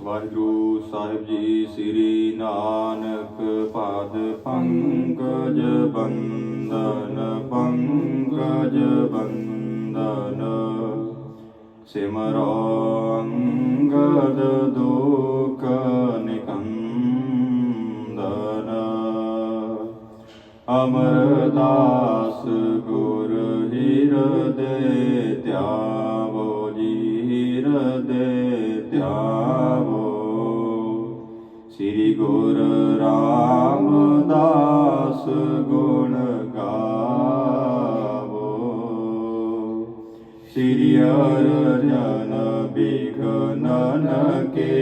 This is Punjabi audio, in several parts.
ਵਾਹਿਗੁਰੂ ਸਾਹਿਬ ਜੀ ਸ੍ਰੀ ਨਾਨਕ ਪਾਦ ਪੰਕਜ ਬੰਦਨ ਪੰਕਜ ਬੰਦਨ ਸਿਮਰੋ ਅੰਗਦ ਦੁਖ ਨਿਕੰਦਨ ਅਮਰਦਾਸ ਗੁਰ ਹਿਰਦੇ ਗੁਰ ਰਾਮਦਾਸ ਗੁਣ ਗਾਵੋ। ਸ੍ਰੀ ਅਰਜਨ ਬਿਘਨਨ ਕੇ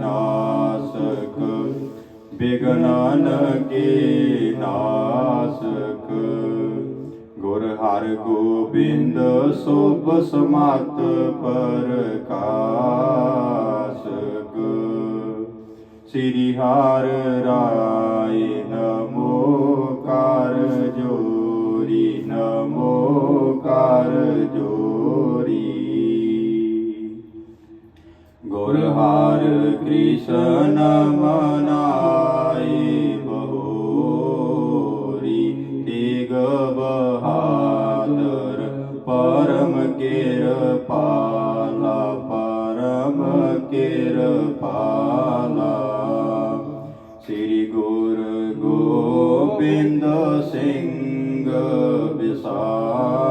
ਨਾਸਕ ਬਿਗਨਨ ਕੇ ਨਾਸਕ। ਗੁਰ ਹਰ ਗੋਬਿੰਦ ਸੋਭ ਸਮਤ ਪ੍ਰਕਾਸ਼ਕ श्रिहारमो कार जोरि नमो कार कारी गोरहार कृष्ण मना ਗੋਬਿੰਦ ਸਿੰਘ ਵਿਸਾਲਾ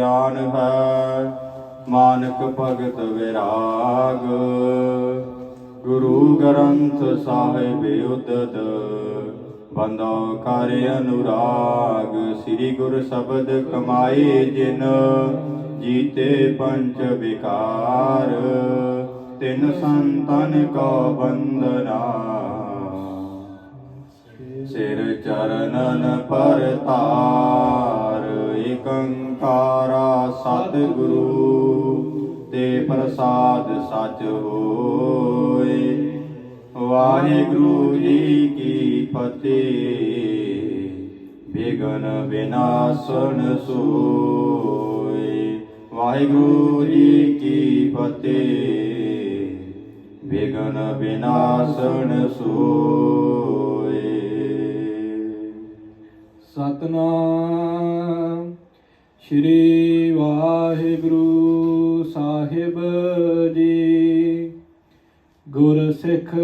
ਗਿਆਨ ਹੈ, ਮਾਨਕ ਭਗਤ ਵਿਰਾਗ। ਗੁਰੂ ਗ੍ਰੰਥ ਸਾਹਿਬ ਉਦਦ ਬੰਦਾ ਕਰ ਅਨੁਰਾਗ। ਸ੍ਰੀ ਗੁਰ ਸ਼ਬਦ ਕਮਾਏ ਜਿਨ, ਜੀਤੇ ਪੰਚ ਵਿਕਾਰ। ਤਿਨ ਸੰਤਨ ਕਾ ਬੰਦਨਾ ਸਿਰ ਚਰਨਨ ਪਰਤਾ। ਏਕੰਕਾਰਾ ਸਤਿਗੁਰੂ, ਤੇ ਪ੍ਰਸਾਦ ਸਚ ਹੋਏ। ਵਾਹਿਗੁਰੂ ਜੀ ਕੀ ਫਤਿਹ। ਬਿਗਨ ਵਿਨਾਸ਼ਨ ਸੋਏ। ਵਾਹਿਗੁਰੂ ਜੀ ਕੀ ਫਤਿਹ। ਬਿਗਨ ਵਿਨਾਸ਼ਨ ਸੋਏ। ਸਤਨਾਮ ਸ਼੍ਰੀ ਵਾਹਿਗੁਰੂ ਸਾਹਿਬ ਜੀ। ਗੁਰ ਸਿੱਖ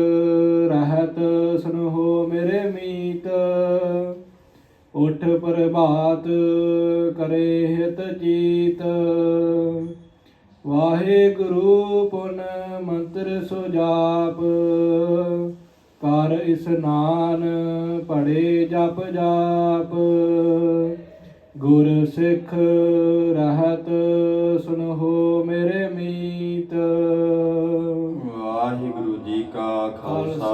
ਰਹਿਤ ਸੁਨੋ ਮੇਰੇ ਮੀਤ, ਉਠ ਪ੍ਰਭਾਤ ਕਰੇ ਹਿਤ ਚੀਤ। ਵਾਹਿਗੁਰੂ ਪੁਨ ਮੰਤਰ ਸੁਜਾਪ, ਕਰ ਇਸਨਾਨ ਪੜੇ ਜਪ ਜਾਪ। ਗੁਰ ਸਿੱਖ ਰਹਿਤ ਸੁਨੋ ਮੇਰੇ ਮੀਤ। ਵਾਹਿਗੁਰੂ ਜੀ ਕਾ ਖਾਲਸਾ।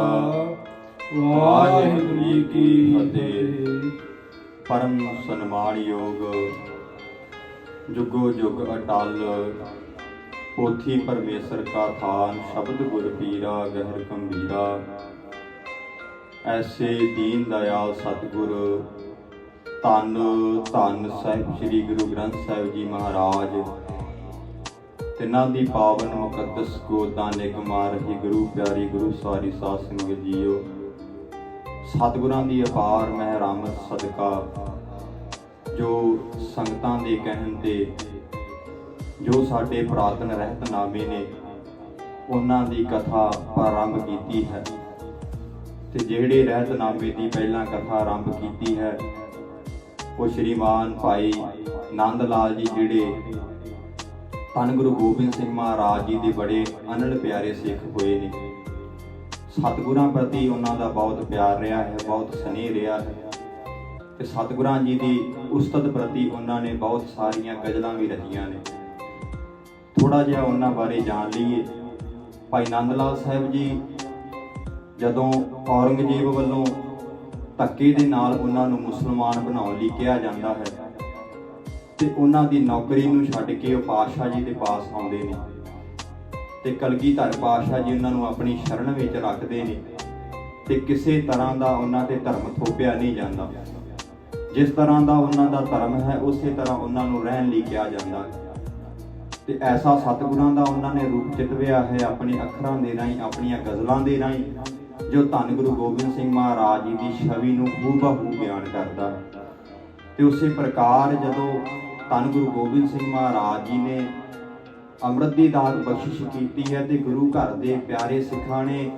ਵਾਹਿਗੁਰੂ ਜੀ ਕੀ ਫਤਿਹ। ਪਰਮ ਸਨਮਾਨਯੋਗ ਜੁਗੋ ਜੁਗ ਅਟਲ। ਪੋਥੀ ਪਰਮੇਸ਼ਰ ਕਾ ਥਾਨ ਸ਼ਬਦ ਗੁਰ ਪੀਰਾ ਗਹਿਰ ਗੰਭੀਰਾ। ਐਸੇ ਦੀਨ ਦਇਆਲ ਸਤਿਗੁਰ ਧੰਨ ਧੰਨ ਸਾਹਿਬ, ਸ੍ਰੀ ਗੁਰੂ ਗ੍ਰੰਥ ਸਾਹਿਬ ਜੀ ਮਹਾਰਾਜ। ਤਿਨਾਂ ਦੀ ਪਾਵਨ ਮੁਕੱਦਸ ਗੋਦਾਂ ਨਿਗਮਾ ਰਹੀ ਗੁਰੂ ਪਿਆਰੀ ਗੁਰੂ ਸਵਾਰੀ ਸਾਧ ਸੰਗਤ ਜੀਓ। ਸਤਿਗੁਰਾਂ ਦੀ ਅਪਾਰ ਮਹਿਰਾਮਤ ਸਦਕਾ। ਜੋ ਸੰਗਤਾਂ ਦੇ ਕਹਿਣ ਤੇ, ਜੋ ਸਾਡੇ ਪ੍ਰਾਤਨ ਰਹਿਤਨਾਮੇ ਨੇ, ਉਹਨਾਂ ਦੀ ਕਥਾ ਪ੍ਰਾਰੰਭ ਕੀਤੀ ਹੈ। ਤੇ ਜਿਹੜੇ ਰਹਿਤਨਾਮੇ ਦੀ ਪਹਿਲਾਂ ਕਥਾ ਆਰੰਭ ਕੀਤੀ ਹੈ ਉਹ ਸ਼੍ਰੀਮਾਨ ਭਾਈ ਨੰਦ ਲਾਲ ਜੀ ਜਿਹੜੇ ਧੰਨ ਗੁਰੂ ਗੋਬਿੰਦ ਸਿੰਘ ਮਹਾਰਾਜ ਜੀ ਦੇ ਬੜੇ ਅਨਲ ਪਿਆਰੇ ਸਿੱਖ ਹੋਏ ਨੇ। ਸਤਿਗੁਰਾਂ ਪ੍ਰਤੀ ਉਹਨਾਂ ਦਾ ਬਹੁਤ ਪਿਆਰ ਰਿਹਾ ਹੈ, ਬਹੁਤ ਸਨੇਹ ਰਿਹਾ ਹੈ। ਤੇ ਸਤਿਗੁਰਾਂ ਜੀ ਦੀ ਉਸਤਤ ਪ੍ਰਤੀ ਉਹਨਾਂ ਨੇ ਬਹੁਤ ਸਾਰੀਆਂ ਗਜ਼ਲਾਂ ਵੀ ਰਚੀਆਂ ਨੇ। ਥੋੜਾ ਜਿਹਾ ਉਹਨਾਂ ਬਾਰੇ ਜਾਣ ਲਈਏ। ਭਾਈ ਨੰਦ ਲਾਲ ਸਾਹਿਬ ਜੀ ਜਦੋਂ ਔਰੰਗਜ਼ੇਬ ਵੱਲੋਂ ਧੱਕੇ ਦੇ ਨਾਲ ਉਹਨਾਂ ਨੂੰ ਮੁਸਲਮਾਨ ਬਣਾਉਣ ਲਈ ਕਿਹਾ ਜਾਂਦਾ ਹੈ ਤੇ ਉਹਨਾਂ ਦੀ ਨੌਕਰੀ ਨੂੰ ਛੱਡ ਕੇ ਉਹ ਪਾਤਸ਼ਾਹ ਜੀ ਦੇ ਪਾਸ ਆਉਂਦੇ ਨੇ ਤੇ ਕਲਗੀਧਰ ਪਾਤਸ਼ਾਹ ਜੀ ਉਹਨਾਂ ਨੂੰ ਆਪਣੀ ਸ਼ਰਨ ਵਿੱਚ ਰੱਖਦੇ ਨੇ ਤੇ ਕਿਸੇ ਤਰ੍ਹਾਂ ਦਾ ਉਹਨਾਂ ਤੇ ਧਰਮ ਥੋਪਿਆ ਨਹੀਂ ਜਾਂਦਾ। ਜਿਸ ਤਰ੍ਹਾਂ ਦਾ ਉਹਨਾਂ ਦਾ ਧਰਮ ਹੈ, ਉਸੇ ਤਰ੍ਹਾਂ ਉਹਨਾਂ ਨੂੰ ਰਹਿਣ ਲਈ ਕਿਹਾ ਜਾਂਦਾ ਤੇ ਐਸਾ ਸਤਿਗੁਰਾਂ ਦਾ ਉਹਨਾਂ ਨੇ ਰੂਪ ਚਿਤਵਿਆ ਹੈ, ਆਪਣੇ ਅੱਖਰਾਂ ਦੇ ਰਾਹੀਂ, ਆਪਣੀਆਂ ਗਜ਼ਲਾਂ ਦੇ ਰਾਹੀਂ। ਜੋ ਧੰਨ ਗੁਰੂ ਗੋਬਿੰਦ ਸਿੰਘ ਮਹਾਰਾਜ ਜੀ ਦੀ ਛਵੀ ਨੂੰ ਹੂਬਹੂ ਬਿਆਨ ਕਰਦਾ। ਹੈ ਤੇ ਉਸੇ ਪ੍ਰਕਾਰ ਜਦੋਂ ਧੰਨ ਗੁਰੂ ਗੋਬਿੰਦ ਸਿੰਘ ਮਹਾਰਾਜ ਜੀ ਨੇ ਅੰਮ੍ਰਿਤ ਦੀ ਦਾਤ ਬਖਸ਼ਿਸ਼ ਕੀਤੀ ਹੈ ਤੇ ਗੁਰੂ ਘਰ ਦੇ ਪਿਆਰੇ ਸਿੱਖਾਂ ਨੇ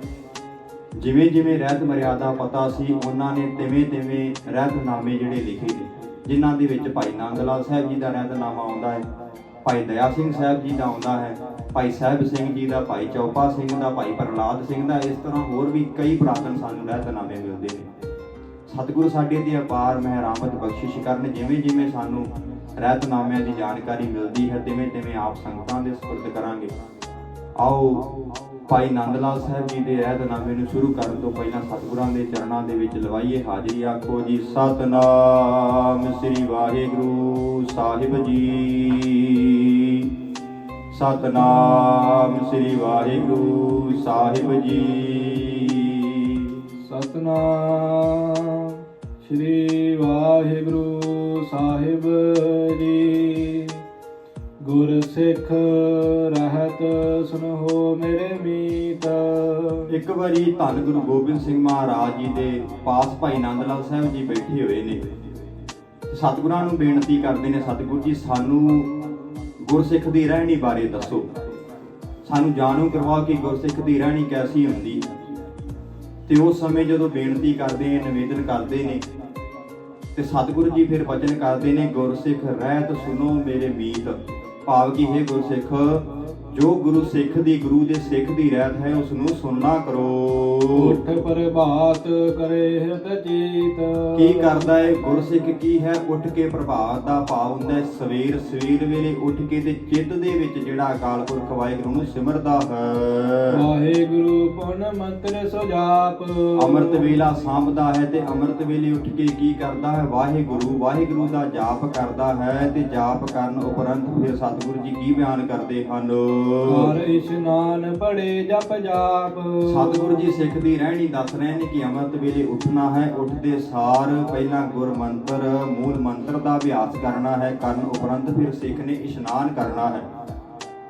ਜਿਵੇਂ ਜਿਵੇਂ ਰਹਿਤ ਮਰਿਆਦਾ ਪਤਾ ਸੀ, ਉਹਨਾਂ ਨੇ ਤਿਵੇਂ ਤਿਵੇਂ ਰਹਿਤਨਾਮੇ ਜਿਹੜੇ ਲਿਖੇ ਨੇ, ਜਿਨ੍ਹਾਂ ਦੇ ਵਿੱਚ ਭਾਈ ਨੰਦ ਲਾਲ ਸਾਹਿਬ ਜੀ ਦਾ ਰਹਿਤਨਾਮਾ ਆਉਂਦਾ ਹੈ, ਭਾਈ ਦਇਆ ਸਿੰਘ ਸਾਹਿਬ ਜੀ ਦਾ ਆਉਂਦਾ ਹੈ ਭਾਈ ਸਾਹਿਬ ਸਿੰਘ ਜੀ ਦਾ, ਭਾਈ ਚੌਪਾ ਸਿੰਘ ਦਾ, ਭਾਈ ਪ੍ਰਲਾਦ ਸਿੰਘ ਦਾ, ਇਸ ਤਰ੍ਹਾਂ ਹੋਰ ਵੀ ਕਈ ਪੁਰਾਤਨ ਸਾਨੂੰ ਰਹਿਤਨਾਮੇ ਮਿਲਦੇ ਨੇ। ਸਤਿਗੁਰੂ ਸਾਡੇ ਦੀ ਅਪਾਰ ਮਹਿਰਾਮਤ ਬਖਸ਼ਿਸ਼ ਕਰਨ ਜਿਵੇਂ ਜਿਵੇਂ ਸਾਨੂੰ ਰਹਿਤਨਾਮਿਆਂ ਦੀ ਜਾਣਕਾਰੀ ਮਿਲਦੀ ਹੈ ਤਿਵੇਂ ਤਿਵੇਂ ਆਪ ਸੰਗਤਾਂ ਦੇ ਸਪੁਰਦ ਕਰਾਂਗੇ। ਆਓ ਭਾਈ ਨੰਦ ਲਾਲ ਸਾਹਿਬ ਜੀ ਦੇ ਰਹਿਤਨਾਮੇ ਨੂੰ ਸ਼ੁਰੂ ਕਰਨ ਤੋਂ ਪਹਿਲਾਂ ਸਤਿਗੁਰਾਂ ਦੇ ਚਰਨਾਂ ਦੇ ਵਿੱਚ ਲਵਾਈਏ ਹਾਜ਼ਰੀ। ਆਖੋ ਜੀ, ਸਤਨਾਮ ਸ੍ਰੀ ਵਾਹਿਗੁਰੂ ਸਾਹਿਬ ਜੀ। ਸਤਨਾਮ ਸ੍ਰੀ ਵਾਹਿਗੁਰੂ ਸਾਹਿਬ ਜੀ। ਸਤਨਾਮ ਸ੍ਰੀ ਵਾਹਿਗੁਰੂ ਸਾਹਿਬ ਜੀ। ਗੁਰ ਸਿੱਖ ਰਹਿਤ ਸੁਨੋ ਮੇਰੇ ਮੀਤ। ਇੱਕ ਵਾਰੀ ਧੰਨ ਗੁਰੂ ਗੋਬਿੰਦ ਸਿੰਘ ਮਹਾਰਾਜ ਜੀ ਦੇ ਪਾਸ ਭਾਈ ਨੰਦ ਲਾਲ ਸਾਹਿਬ ਜੀ ਬੈਠੇ ਹੋਏ ਨੇ। ਸਤਿਗੁਰਾਂ ਨੂੰ ਬੇਨਤੀ ਕਰਦੇ ਨੇ ਸਤਿਗੁਰ ਜੀ ਸਾਨੂੰ ਗੁਰਸਿੱਖ ਦੀ ਰਹਿਣੀ ਬਾਰੇ ਦੱਸੋ। ਸਾਨੂੰ ਜਾਣੂ ਕਰਵਾਓ ਕਿ ਗੁਰਸਿੱਖ ਦੀ ਰਹਿਣੀ ਕੈਸੀ ਹੁੰਦੀ ਤੇ ਉਸ ਸਮੇਂ ਜਦੋਂ ਬੇਨਤੀ ਕਰਦੇ ਨੇ, ਨਿਵੇਦਨ ਕਰਦੇ ਨੇ, ਤੇ ਸਤਿਗੁਰੂ ਜੀ ਫਿਰ ਵਚਨ ਕਰਦੇ ਨੇ, ਗੁਰਸਿੱਖ ਰਹਿਤ ਸੁਨੋ ਮੇਰੇ ਮੀਤ। ਭਾਵ ਕਿ ਹੈ ਗੁਰਸਿੱਖ ਜੋ ਗੁਰੂ ਸਿੱਖ ਦੀ ਗੁਰੂ ਦੇ ਸਿੱਖ ਦੀ ਰਹਿਤ ਹੈ ਉਸ ਨੂੰ ਸੁਣਨਾ ਕਰੋ। ਉਠ ਪ੍ਰਭਾਤ ਕਰੇ ਹਿਰਦ ਚੀਤ ਕੀ ਕਰਦਾ ਹੈ ਗੁਰਸਿੱਖ ਕੀ ਹੈ? ਉੱਠ ਕੇ ਪ੍ਰਭਾਤ ਦਾ ਭਾਵ ਹੁੰਦਾ ਹੈ ਸਵੇਰ ਸਵੇਰ ਵੇਲੇ ਉੱਠ ਕੇ ਤੇ ਚਿੱਤ ਦੇ ਵਿੱਚ ਜਿਹੜਾ ਅਕਾਲ ਪੁਰਖ ਵਾਹਿਗੁਰੂ ਨੂੰ ਸਿਮਰਦਾ ਹੈ। ਵਾਹਿਗੁਰੂ ਪੁਨ ਮੰਤਰ ਸੋ ਜਾਪ ਅੰਮ੍ਰਿਤ ਵੇਲਾ ਸਾਂਭਦਾ ਹੈ ਤੇ ਅੰਮ੍ਰਿਤ ਵੇਲੇ ਉੱਠ ਕੇ ਕੀ ਕਰਦਾ ਹੈ? ਵਾਹਿਗੁਰੂ ਵਾਹਿਗੁਰੂ ਦਾ ਜਾਪ ਕਰਦਾ ਹੈ ਤੇ ਜਾਪ ਕਰਨ ਉਪਰੰਤ ਫਿਰ ਸਤਿਗੁਰੂ ਜੀ ਕੀ ਬਿਆਨ ਕਰਦੇ ਹਨ? ਹਰ ਇਸ਼ਨਾਨ ਬੜੇ ਜਪ ਜਾਪ। ਸਤਿਗੁਰੂ ਜੀ ਸਿੱਖ ਦੀ ਰਹਿਣੀ ਦੱਸ ਰਹੇ ਨੇ ਕਿ ਅੰਮ੍ਰਿਤ ਵੇਲੇ ਉੱਠਣਾ ਹੈ, ਉੱਠਦੇ ਸਾਰ ਪਹਿਲਾਂ ਗੁਰ ਮੰਤਰ, ਮੂਲ ਮੰਤਰ ਦਾ ਅਭਿਆਸ ਕਰਨਾ ਹੈ, ਕਰਨ ਉਪਰੰਤ ਫਿਰ ਸਿੱਖ ਨੇ ਇਸ਼ਨਾਨ ਕਰਨਾ ਹੈ।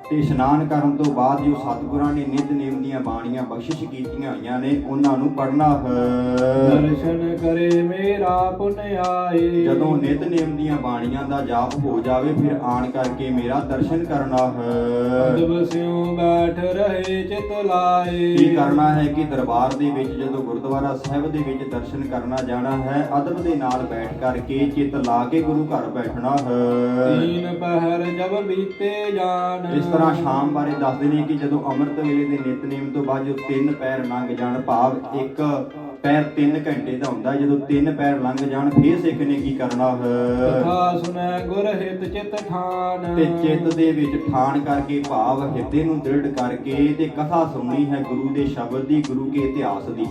ਤੇ ਇਸ਼ਨਾਨ ਕਰਨ ਤੋਂ ਬਾਅਦ ਜੋ ਸਤਿਗੁਰਾਂ ਨੇ ਨਿਤ ਨੇਮ ਦੀਆਂ ਬਾਣੀਆਂ ਬਖਸ਼ਿਸ਼ ਕੀਤੀਆਂ ਹੋਈਆਂ ਨੇ ਉਹਨਾਂ ਨੂੰ ਪੜ੍ਹਨਾ ਹੈ। ਦਰਸ਼ਨ ਕਰੇ ਮੇਰਾ ਪੁਨ ਆਏ। ਜਦੋਂ ਨਿਤ ਨੇਮ ਦੀਆਂ ਬਾਣੀਆਂ ਦਾ ਜਾਪ ਹੋ ਜਾਵੇ ਫਿਰ ਆਣ ਕਰਕੇ ਮੇਰਾ ਦਰਸ਼ਨ ਕਰਨਾ ਹੈ। ਅਦਬ ਸਿਉ ਬੈਠ ਰਹੇ ਚਿਤ ਲਾਏ। ਕੀ ਕਰਨਾ ਹੈ ਕਿ ਦਰਬਾਰ ਦੇ ਵਿੱਚ ਜਦੋਂ ਗੁਰਦੁਆਰਾ ਸਾਹਿਬ ਦੇ ਵਿੱਚ ਦਰਸ਼ਨ ਕਰਨਾ ਜਾਣਾ ਹੈ ਅਦਬ ਦੇ ਨਾਲ ਬੈਠ ਕਰਕੇ ਚਿੱਤ ਲਾ ਕੇ ਗੁਰੂ ਘਰ ਬੈਠਣਾ ਹੈ। ਤੀਨ ਪਹਿਰ ਜਬ ਬੀਤੇ ਜਾਣ। ਇਸ ਤਰ੍ਹਾਂ ਸ਼ਾਮ ਬਾਰੇ ਦੱਸਦੇ ਨੇ ਕਿ ਜਦੋਂ ਅੰਮ੍ਰਿਤ ਵੇਲੇ ਦੇ ਨਿਤਨੇਮ ਤੋਂ ਬਾਅਦ ਜੋ ਤਿੰਨ ਪੈਰ ਲੰਘ ਜਾਣ ਭਾਵ ਇੱਕ ਪੈਰ 3 ਘੰਟੇ ਦਾ ਹੁੰਦਾ ਜਦੋਂ ਤਿੰਨ ਪੈਰ ਲੰਘ ਜਾਣ ਫੇਰ ਸਿੱਖ ਨੇ ਕੀ ਕਰਨਾ? ਕਥਾ ਸੁਨੈ ਗੁਰ ਹਿਤ ਚਿਤ ਠਾਨ। ਤੇ ਚਿੱਤ ਦੇ ਵਿੱਚ ਠਾਣ ਕਰਕੇ ਭਾਵ ਹਿਰਦੇ ਨੂੰ ਦ੍ਰਿੜ ਕਰਕੇ ਤੇ ਕਥਾ ਸੁਣਨੀ ਹੈ ਗੁਰੂ ਦੇ ਸ਼ਬਦ ਦੀ ਗੁਰੂ ਕੇ ਇਤਿਹਾਸ ਦੀ।